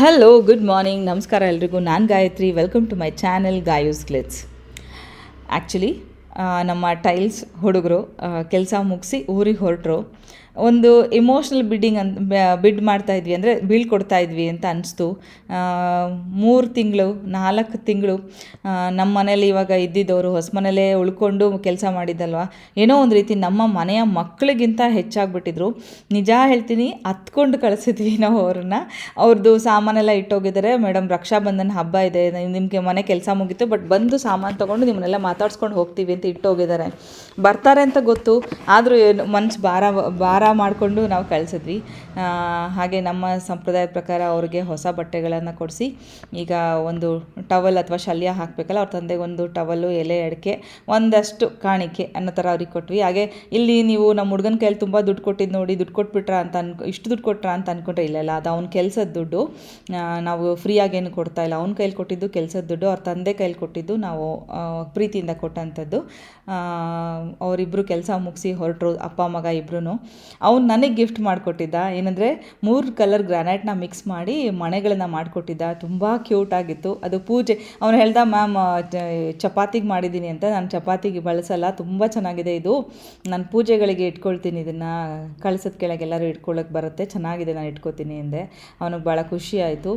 Hello good morning ನಮಸ್ಕಾರ ಎಲ್ರಿಗೂ. ನಾನು Gayathri. Welcome to my channel Gayu's glitz actually ನಮ್ಮ ಟೈಲ್ಸ್ ಹುಡುಗರು ಕೆಲಸ ಮುಗಿಸಿ ಊರಿಗೆ ಹೊರಟರು. ಒಂದು ಇಮೋಷ್ನಲ್ ಬಿಡ್ಡಿಂಗ್ ಅಂತ ಬಿಡ್ ಮಾಡ್ತಾ ಇದ್ವಿ ಅಂದರೆ ಬೀಳ್ಕೊಡ್ತಾ ಇದ್ವಿ ಅಂತ ಅನಿಸ್ತು. ಮೂರು ತಿಂಗಳು, ನಾಲ್ಕು ತಿಂಗಳು ನಮ್ಮ ಮನೇಲಿ ಇವಾಗ ಇದ್ದಿದ್ದವರು ಹೊಸ ಮನೇಲೇ ಉಳ್ಕೊಂಡು ಕೆಲಸ ಮಾಡಿದ್ದಲ್ವ? ಏನೋ ಒಂದು ರೀತಿ ನಮ್ಮ ಮನೆಯ ಮಕ್ಕಳಿಗಿಂತ ಹೆಚ್ಚಾಗ್ಬಿಟ್ಟಿದ್ರು. ನಿಜ ಹೇಳ್ತೀನಿ ಹತ್ಕೊಂಡು ಕಳಿಸಿದ್ವಿ ನಾವು ಅವ್ರನ್ನ. ಅವ್ರದ್ದು ಸಾಮಾನೆಲ್ಲ ಇಟ್ಟೋಗಿದ್ದಾರೆ. ಮೇಡಮ್ ರಕ್ಷಾಬಂಧನ ಹಬ್ಬ ಇದೆ. ನಿಮಗೆ ಮನೆ ಕೆಲಸ ಮುಗೀತು, ಬಟ್ ಬಂದು ಸಾಮಾನು ತೊಗೊಂಡು ನಿಮ್ಮನ್ನೆಲ್ಲ ಮಾತಾಡ್ಸ್ಕೊಂಡು ಹೋಗ್ತೀವಿ ಅಂತ ಇಟ್ಟೋಗಿದ್ದಾರೆ. ಬರ್ತಾರೆ ಅಂತ ಗೊತ್ತು, ಆದರೂ ಏನು, ಮನ್ಸು ಭಾರ ಭಾರ ಮಾಡಿಕೊಂಡು ನಾವು ಕಳಿಸಿದ್ವಿ. ಹಾಗೆ ನಮ್ಮ ಸಂಪ್ರದಾಯದ ಪ್ರಕಾರ ಅವ್ರಿಗೆ ಹೊಸ ಬಟ್ಟೆಗಳನ್ನು ಕೊಡಿಸಿ, ಈಗ ಒಂದು ಟವಲ್ ಅಥವಾ ಶಲ್ಯ ಹಾಕಬೇಕಲ್ಲ, ಅವ್ರ ತಂದೆಗೆ ಒಂದು ಟವಲ್ಲು ಎಲೆ, ಅಡಿಕೆ, ಒಂದಷ್ಟು ಕಾಣಿಕೆ ಅನ್ನೋ ಥರ ಅವ್ರಿಗೆ ಕೊಟ್ವಿ. ಹಾಗೆ ಇಲ್ಲಿ ನೀವು ನಮ್ಮ ಹುಡುಗನ ಕೈಯಲ್ಲಿ ತುಂಬ ದುಡ್ಡು ಕೊಟ್ಟಿದ್ದು ನೋಡಿ, ದುಡ್ಡು ಕೊಟ್ಬಿಟ್ರ ಅಂತ ಅನ್ಕೊ, ಇಷ್ಟು ದುಡ್ಡು ಕೊಟ್ರಾ ಅಂತ ಅಂದ್ಕೊಂಡ್ರೆ ಇಲ್ಲ ಇಲ್ಲ. ಅದು ಅವ್ನ ಕೆಲಸದ ದುಡ್ಡು. ನಾವು ಫ್ರೀಯಾಗೇನು ಕೊಡ್ತಾ ಇಲ್ಲ. ಅವ್ನ ಕೈಲಿ ಕೊಟ್ಟಿದ್ದು ಕೆಲಸದ ದುಡ್ಡು, ಅವ್ರ ತಂದೆ ಕೈಲಿ ಕೊಟ್ಟಿದ್ದು ನಾವು ಪ್ರೀತಿಯಿಂದ ಕೊಟ್ಟಂಥದ್ದು. ಅವರಿಬ್ಬರು ಕೆಲಸ ಮುಗಿಸಿ ಹೊರಟರು, ಅಪ್ಪ, ಮಗ ಇಬ್ಬರೂ ಅವ್ನು ನನಗೆ ಗಿಫ್ಟ್ ಮಾಡಿಕೊಟ್ಟಿದ್ದ. ಏನಂದರೆ, ಮೂರು ಕಲರ್ ಗ್ರಾನೈಟ್ನ ಮಿಕ್ಸ್ ಮಾಡಿ ಮಣೆಗಳನ್ನ ಮಾಡಿಕೊಟ್ಟಿದ್ದ. ತುಂಬ ಕ್ಯೂಟ್ ಆಗಿತ್ತು. ಅದು ಪೂಜೆ, ಅವನು ಹೇಳ್ದ, ಮ್ಯಾಮ್ ಚಪಾತಿಗೆ ಮಾಡಿದ್ದೀನಿ ಅಂತ. ನಾನು ಚಪಾತಿಗೆ ಬಳಸಲ್ಲ. ತುಂಬ ಚೆನ್ನಾಗಿದೆ ಇದು. ನಾನು ಪೂಜೆಗಳಿಗೆ ಇಟ್ಕೊಳ್ತೀನಿ ಇದನ್ನು. ಕಳ್ಸದ ಕೆಳಗೆ ಎಲ್ಲರೂ ಇಟ್ಕೊಳ್ಳೋಕೆ ಬರುತ್ತೆ. ಚೆನ್ನಾಗಿದೆ, ನಾನು ಇಟ್ಕೋತೀನಿ ಅಂದೆ ಅವನಿಗೆ ಭಾಳ ಖುಷಿ ಆಯಿತು.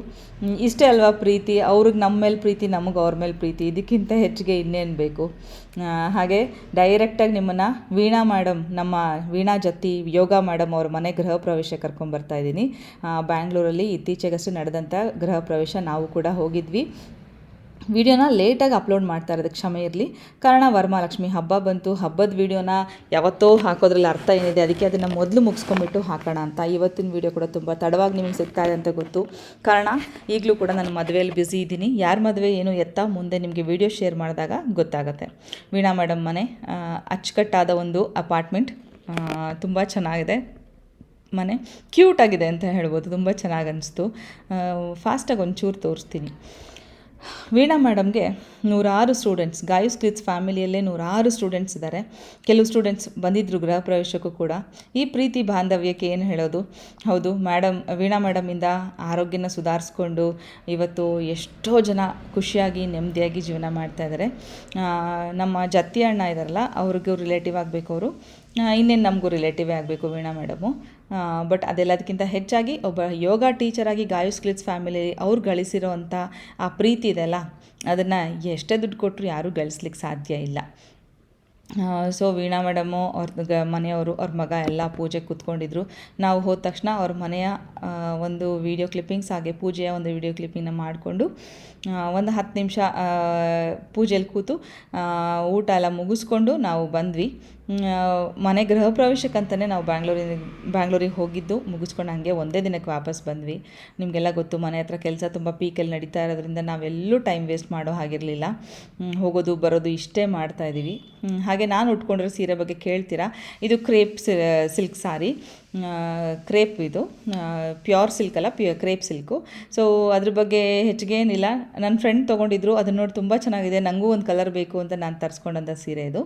ಇಷ್ಟೇ ಅಲ್ವಾ ಪ್ರೀತಿ? ಅವ್ರಿಗೆ ನಮ್ಮ ಮೇಲೆ ಪ್ರೀತಿ, ನಮಗೆ ಅವ್ರ ಮೇಲೆ ಪ್ರೀತಿ. ಇದಕ್ಕಿಂತ ಹೆಚ್ಚಿಗೆ ಇನ್ನೇನು ಬೇಕು? ಹಾಗೆ ಡೈರೆಕ್ಟಾಗಿ ನಿಮ್ಮನ್ನು ವೀಣಾ ಮೇಡಮ್ ನಮ್ಮ ವೀಣಾ ಜತ್ತಿ ಯೋಗ ಮೇಡಮ್ ಅವ್ರ ಮನೆ ಗೃಹ ಪ್ರವೇಶ ಕರ್ಕೊಂಬರ್ತಾ ಇದ್ದೀನಿ. ಬ್ಯಾಂಗ್ಳೂರಲ್ಲಿ ಇತ್ತೀಚೆಗಷ್ಟೇ ನಡೆದಂಥ ಗೃಹ ಪ್ರವೇಶ ನಾವು ಕೂಡ ಹೋಗಿದ್ವಿ. ವಿಡಿಯೋನ ಲೇಟಾಗಿ ಅಪ್ಲೋಡ್ ಮಾಡ್ತಾ ಇರೋದಕ್ಕೆ ಕ್ಷಮೆ ಇರಲಿ. ಕಾರಣ ವರಮಹಾಲಕ್ಷ್ಮಿ ಹಬ್ಬ ಬಂತು. ಹಬ್ಬದ ವಿಡಿಯೋನ ಯಾವತ್ತೋ ಹಾಕೋದ್ರಲ್ಲಿ ಅರ್ಥ ಏನಿದೆ? ಅದಕ್ಕೆ ಅದನ್ನು ಮೊದಲು ಮುಗಿಸ್ಕೊಂಬಿಟ್ಟು ಹಾಕೋಣ ಅಂತ. ಇವತ್ತಿನ ವಿಡಿಯೋ ಕೂಡ ತುಂಬ ತಡವಾಗಿ ನಿಮಗೆ ಸಿಗ್ತಾ ಇದೆ ಅಂತ ಗೊತ್ತು. ಕಾರಣ ಈಗಲೂ ಕೂಡ ನಾನು ಮದುವೆಯಲ್ಲಿ ಬ್ಯುಸಿ ಇದ್ದೀನಿ. ಯಾರ ಮದುವೆ, ಏನು ಎತ್ತ ಮುಂದೆ ನಿಮಗೆ ವಿಡಿಯೋ ಶೇರ್ ಮಾಡಿದಾಗ ಗೊತ್ತಾಗುತ್ತೆ. ವೀಣಾ ಮೇಡಮ್ ಮನೆ ಅಚ್ಚುಕಟ್ಟಾದ ಒಂದು ಅಪಾರ್ಟ್ಮೆಂಟ್ ತುಂಬ ಚೆನ್ನಾಗಿದೆ. ಮನೆ ಕ್ಯೂಟ್ ಆಗಿದೆ ಅಂತ ಹೇಳ್ಬೋದು ತುಂಬ ಚೆನ್ನಾಗಿ ಅನ್ನಿಸ್ತು ಫಾಸ್ಟಾಗಿ ಒಂಚೂರು ತೋರಿಸ್ತೀನಿ. ವೀಣಾ ಮೇಡಮ್ಗೆ ನೂರಾರು ಸ್ಟೂಡೆಂಟ್ಸ್ ಗಾಯಸ್ ಕ್ಲಿತ್ಸ್ ಫ್ಯಾಮಿಲಿಯಲ್ಲೇ ನೂರಾರು ಸ್ಟೂಡೆಂಟ್ಸ್ ಇದ್ದಾರೆ ಕೆಲವು ಸ್ಟೂಡೆಂಟ್ಸ್ ಬಂದಿದ್ದರು ಗೃಹ ಪ್ರವೇಶಕ್ಕೂ ಕೂಡ. ಈ ಪ್ರೀತಿ ಬಾಂಧವ್ಯಕ್ಕೆ ಏನು ಹೇಳೋದು? ಹೌದು, ಮೇಡಮ್, ವೀಣಾ ಮೇಡಮಿಂದ ಆರೋಗ್ಯನ ಸುಧಾರಿಸ್ಕೊಂಡು ಇವತ್ತು ಎಷ್ಟೋ ಜನ ಖುಷಿಯಾಗಿ, ನೆಮ್ಮದಿಯಾಗಿ ಜೀವನ ಮಾಡ್ತಾ ಇದ್ದಾರೆ ನಮ್ಮ ಜತ್ತಿ ಅಣ್ಣ ಇದ್ದಾರಲ್ಲ ಅವ್ರಿಗೂ ರಿಲೇಟಿವ್ ಆಗಬೇಕು ಅವರು. ಇನ್ನೇನು ನಮಗೂ ರಿಲೇಟಿವೇ ಆಗಬೇಕು ವೀಣಾ ಮೇಡಮು? ಬಟ್ ಅದೆಲ್ಲದಕ್ಕಿಂತ ಹೆಚ್ಚಾಗಿ ಒಬ್ಬ ಯೋಗ ಟೀಚರಾಗಿ ಗಾಯುಸ್ ಕ್ಲಿಟ್ಸ್ ಫ್ಯಾಮಿಲಿ ಅವ್ರು ಗಳಿಸಿರೋವಂಥ ಆ ಪ್ರೀತಿ ಇದೆಯಲ್ಲ ಅದನ್ನು ಎಷ್ಟೇ ದುಡ್ಡು ಕೊಟ್ಟರು ಯಾರೂ ಗಳಿಸ್ಲಿಕ್ಕೆ ಸಾಧ್ಯ ಇಲ್ಲ. ಸೊ ವೀಣಾ ಮೇಡಮು ಅವ್ರ ಮನೆಯವರು, ಅವ್ರ ಮಗ ಎಲ್ಲ ಪೂಜೆಗೆ ಕೂತ್ಕೊಂಡಿದ್ರು. ನಾವು ಹೋದ ತಕ್ಷಣ ಅವ್ರ ಮನೆಯ ಒಂದು ವಿಡಿಯೋ ಕ್ಲಿಪ್ಪಿಂಗ್ಸ್ ಹಾಗೆ ಪೂಜೆಯ ಒಂದು ವಿಡಿಯೋ ಕ್ಲಿಪ್ಪಿಂಗ್ನ ಮಾಡಿಕೊಂಡು ಒಂದು ಹತ್ತು ನಿಮಿಷ ಪೂಜೆಯಲ್ಲಿ ಕೂತು ಊಟ ಎಲ್ಲ ಮುಗಿಸ್ಕೊಂಡು ನಾವು ಬಂದ್ವಿ. ಮನೆ ಗೃಹ ಪ್ರವೇಶಕ್ಕಂತಲೇ ನಾವು ಬ್ಯಾಂಗ್ಳೂರಿನ, ಬ್ಯಾಂಗ್ಳೂರಿಗೆ ಹೋಗಿದ್ದು, ಮುಗಿಸ್ಕೊಂಡು ಹಾಗೆ ಒಂದೇ ದಿನಕ್ಕೆ ವಾಪಸ್ ಬಂದ್ವಿ. ನಿಮಗೆಲ್ಲ ಗೊತ್ತು, ಮನೆ ಹತ್ರ ಕೆಲಸ ತುಂಬ ಪೀಕಲ್ಲಿ ನಡೀತಾ ಇರೋದ್ರಿಂದ ನಾವೆಲ್ಲೂ ಟೈಮ್ ವೇಸ್ಟ್ ಮಾಡೋ ಹಾಗಿರಲಿಲ್ಲ. ಹೋಗೋದು, ಬರೋದು ಇಷ್ಟೇ ಮಾಡ್ತಾ ಇದ್ದೀವಿ. ಹಾಗೆ ನಾನು ಉಟ್ಕೊಂಡಿರೋ ಸೀರೆ ಬಗ್ಗೆ ಕೇಳ್ತೀರಾ? ಇದು ಕ್ರೇಪ್ ಸಿಲ್ಕ್ ಸಾರಿ. ಕ್ರೇಪ್ ಇದು. ಪ್ಯೂರ್ ಸಿಲ್ಕ್ ಅಲ್ಲ, ಪ್ಯೂ, ಕ್ರೇಪ್ ಸಿಲ್ಕು. ಸೊ ಅದ್ರ ಬಗ್ಗೆ ಹೆಚ್ಚಿಗೆ ಏನಿಲ್ಲ. ನನ್ನ ಫ್ರೆಂಡ್ ತೊಗೊಂಡಿದ್ರು ಅದನ್ನ ನೋಡಿ ತುಂಬ ಚೆನ್ನಾಗಿದೆ. ನನಗೂ ಒಂದು ಕಲರ್ ಬೇಕು ಅಂತ ನಾನು ತರಿಸ್ಕೊಂಡಂಥ ಸೀರೆ ಇದು.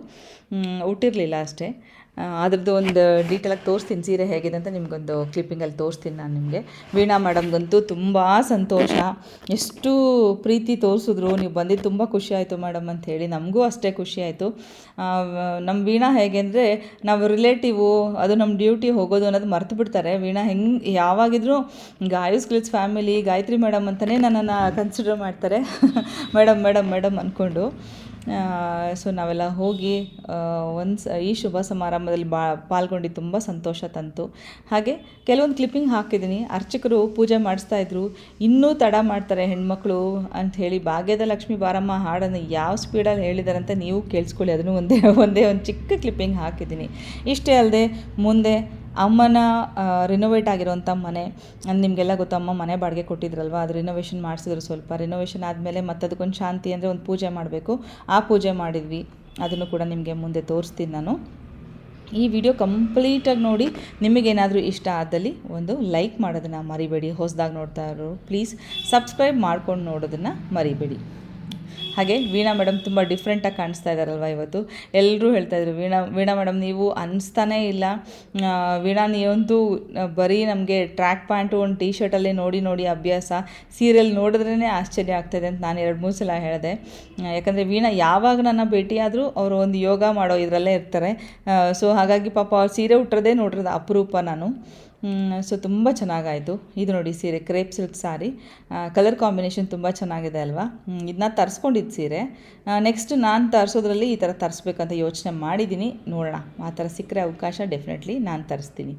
ಉಟ್ಟಿರಲಿಲ್ಲ ಅಷ್ಟೇ. ಅದ್ರದ್ದು ಒಂದು ಡೀಟೇಲಾಗಿ ತೋರಿಸ್ತೀನಿ. ಸೀರೆ ಹೇಗಿದೆ ಅಂತ ನಿಮಗೊಂದು ಕ್ಲಿಪ್ಪಿಂಗಲ್ಲಿ ತೋರಿಸ್ತೀನಿ ನಾನು ನಿಮಗೆ. ವೀಣಾ ಮೇಡಮ್ಗಂತೂ ತುಂಬ ಸಂತೋಷ. ಎಷ್ಟು ಪ್ರೀತಿ ತೋರಿಸಿದ್ರು, ನೀವು ಬಂದಿದ್ದು ತುಂಬ ಖುಷಿ ಆಯಿತು ಮೇಡಮ್ ಅಂತ ಹೇಳಿ. ನಮಗೂ ಅಷ್ಟೇ ಖುಷಿ ಆಯಿತು. ನಮ್ಮ ವೀಣಾ ಹೇಗೆ ಅಂದರೆ, ನಾವು ರಿಲೇಟಿವು ಅದು ನಮ್ಮ ಡ್ಯೂಟಿ ಹೋಗೋದು ಅನ್ನೋದು ಮರ್ತು ಬಿಡ್ತಾರೆ. ವೀಣಾ ಹೆಂಗೆ, ಯಾವಾಗಿದ್ರೂ ಗಾಯಸ್ ಸ್ಕಿಲ್ಸ್ ಫ್ಯಾಮಿಲಿ ಗಾಯತ್ರಿ ಮೇಡಮ್ ಅಂತಲೇ ನನ್ನನ್ನು ಕನ್ಸಿಡರ್ ಮಾಡ್ತಾರೆ. ಮೇಡಮ್ ಮೇಡಮ್ ಮೇಡಮ್ ಅಂದ್ಕೊಂಡು ಸೊ ನಾವೆಲ್ಲ ಹೋಗಿ ಒಂದು ಈ ಶುಭ ಸಮಾರಂಭದಲ್ಲಿ ಬಾ ಪಾಲ್ಗೊಂಡು ತುಂಬ ಸಂತೋಷ ತಂತು. ಹಾಗೆ ಕೆಲವೊಂದು ಕ್ಲಿಪ್ಪಿಂಗ್ ಹಾಕಿದ್ದೀನಿ. ಅರ್ಚಕರು ಪೂಜೆ ಮಾಡಿಸ್ತಾ ಇದ್ರು. ಇನ್ನೂ ತಡ ಮಾಡ್ತಾರೆ ಹೆಣ್ಮಕ್ಳು ಅಂತ ಹೇಳಿ ಭಾಗ್ಯದ ಲಕ್ಷ್ಮೀ ಬಾರಮ್ಮ ಹಾಡನ್ನು ಯಾವ ಸ್ಪೀಡಲ್ಲಿ ಹೇಳಿದ್ದಾರೆ ಅಂತ ನೀವು ಕೇಳಿಸ್ಕೊಳ್ಳಿ. ಅದನ್ನು ಒಂದೇ ಒಂದೇ ಒಂದು ಚಿಕ್ಕ ಕ್ಲಿಪ್ಪಿಂಗ್ ಹಾಕಿದ್ದೀನಿ. ಇಷ್ಟೇ ಅಲ್ಲದೆ ಮುಂದೆ ಅಮ್ಮನ ರಿನೋವೇಟ್ ಆಗಿರೋಂಥ ಮನೆ ನಿಮಗೆಲ್ಲ ಗೊತ್ತು, ಅಮ್ಮ ಮನೆ ಬಾಡಿಗೆ ಕೊಟ್ಟಿದ್ರಲ್ವ? ಅದು ರಿನೋವೇಷನ್ ಮಾಡಿಸಿದ್ರು ಸ್ವಲ್ಪ. ರಿನೋವೇಷನ್ ಆದಮೇಲೆ ಮತ್ತೆ ಅದಕ್ಕೊಂದು ಶಾಂತಿ ಅಂದರೆ ಒಂದು ಪೂಜೆ ಮಾಡಬೇಕು. ಆ ಪೂಜೆ ಮಾಡಿದ್ವಿ. ಅದನ್ನು ಕೂಡ ನಿಮಗೆ ಮುಂದೆ ತೋರಿಸ್ತೀನಿ ನಾನು. ಈ ವಿಡಿಯೋ ಕಂಪ್ಲೀಟಾಗಿ ನೋಡಿ, ನಿಮಗೇನಾದರೂ ಇಷ್ಟ ಆದಲ್ಲಿ ಒಂದು ಲೈಕ್ ಮಾಡೋದನ್ನು ಮರಿಬೇಡಿ. ಹೊಸದಾಗಿ ನೋಡ್ತಾ ಇರೋರು, ಪ್ಲೀಸ್ ಸಬ್ಸ್ಕ್ರೈಬ್ ಮಾಡ್ಕೊಂಡು ನೋಡೋದನ್ನು ಮರಿಬೇಡಿ. ಹಾಗೆ ವೀಣಾ ಮೇಡಮ್ ತುಂಬ ಡಿಫ್ರೆಂಟಾಗಿ ಕಾಣಿಸ್ತಾ ಇದ್ದಾರಲ್ವ ಇವತ್ತು? ಎಲ್ಲರೂ ಹೇಳ್ತಾ ಇದ್ರು, ವೀಣಾ ವೀಣಾ ಮೇಡಮ್ ನೀವು ಅನಿಸ್ತಾನೇ ಇಲ್ಲ. ವೀಣಾ ನೀವಂತೂ ಬರೀ ನಮಗೆ ಟ್ರ್ಯಾಕ್ ಪ್ಯಾಂಟು ಒಂದು ಟೀ ಶರ್ಟಲ್ಲೇ ನೋಡಿ ನೋಡಿ ಅಭ್ಯಾಸ. ಸೀರಿಯಲ್ ನೋಡಿದ್ರೇ ಆಶ್ಚರ್ಯ ಆಗ್ತಾಯಿದೆ ಅಂತ ನಾನು ಎರಡು, ಮೂರು ಸಲ ಹೇಳಿದೆ. ಯಾಕಂದರೆ ವೀಣಾ ಯಾವಾಗ ನನ್ನ ಭೇಟಿಯಾದರೂ ಅವರು ಒಂದು ಯೋಗ ಮಾಡೋ ಇದರಲ್ಲೇ ಇರ್ತಾರೆ. ಸೊ ಹಾಗಾಗಿ ಪಾಪ ಅವ್ರು ಸೀರೆ ಉಟ್ಟಿರೋದೇ ನೋಡಿರೋದು ಅಪರೂಪ ನಾನು. ಸೊ ತುಂಬ ಚೆನ್ನಾಗಾಯಿತು. ಇದು ನೋಡಿ ಸೀರೆ, crepe silk sari. Colour combination ತುಂಬ ಚೆನ್ನಾಗಿದೆ ಅಲ್ವಾ? ಇದನ್ನ ತರಿಸ್ಕೊಂಡಿದ್ದು ಸೀರೆ. ನೆಕ್ಸ್ಟ್ ನಾನು ತರಿಸೋದ್ರಲ್ಲಿ ಈ ಥರ ತರಿಸ್ಬೇಕಂತ ಯೋಚನೆ ಮಾಡಿದ್ದೀನಿ ನೋಡೋಣ, ಆ ಥರ ಸಿಕ್ಕರೆ ಅವಕಾಶ ಡೆಫಿನೆಟ್ಲಿ ನಾನು ತರಿಸ್ತೀನಿ.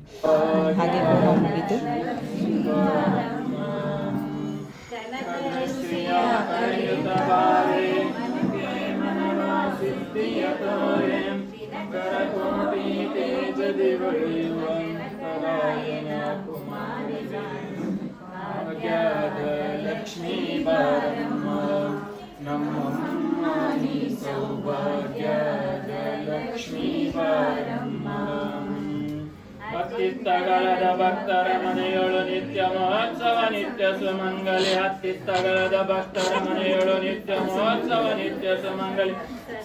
ಹಾಗೆ ಹೋಮ ಮುಗೀತು ಲಕ್ಷ್ಮೀ ಬಾರಮ್ಮ ನಮ್ಮಮ್ಮ ನೀ ಸೌಭಾಗ್ಯದ ಲಕ್ಷ್ಮೀ ಬಾರಮ್ಮ ಹತ್ತಿತ್ತಗಳದ ಭಕ್ತರ ಮನೆಯೊಳು ನಿತ್ಯ ಮಹೋತ್ಸವ ನಿತ್ಯ ಸುಮಂಗಲಿ ಹತ್ತಿತ್ತಗಳದ ಭಕ್ತರ ಮನೆಯೊಳು ನಿತ್ಯ ಮಹೋತ್ಸವ ನಿತ್ಯ ಸುಮಂಗಲಿ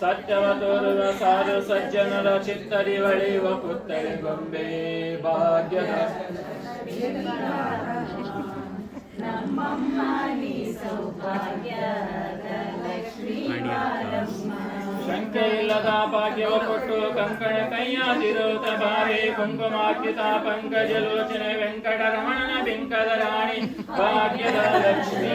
ಸತ್ಯವ ತೋರುವ ಸಾಧು ಸಜ್ಜನರ ಚಿತ್ತರಿ ಹೊಳೆಯುವ ಪುತ್ತಳಿ ಗೊಂಬೆ ಭಾಗ್ಯದ ಶಂಕೆಯಿಲ್ಲದ ಭಾಗ್ಯವ ಕೊಟ್ಟು ಕಂಕಣ ಕೈಯಾದಿರೋತ ಬಾರಿ ಕುಂಕುಮಾರ್ಕಿತ ಪಂಕಜಲೋಚನೆ ವೆಂಕಟರಮಣನ ಬಿಂಕದ ರಾಣಿ ಭಾಗ್ಯದ ಲಕ್ಷ್ಮೀ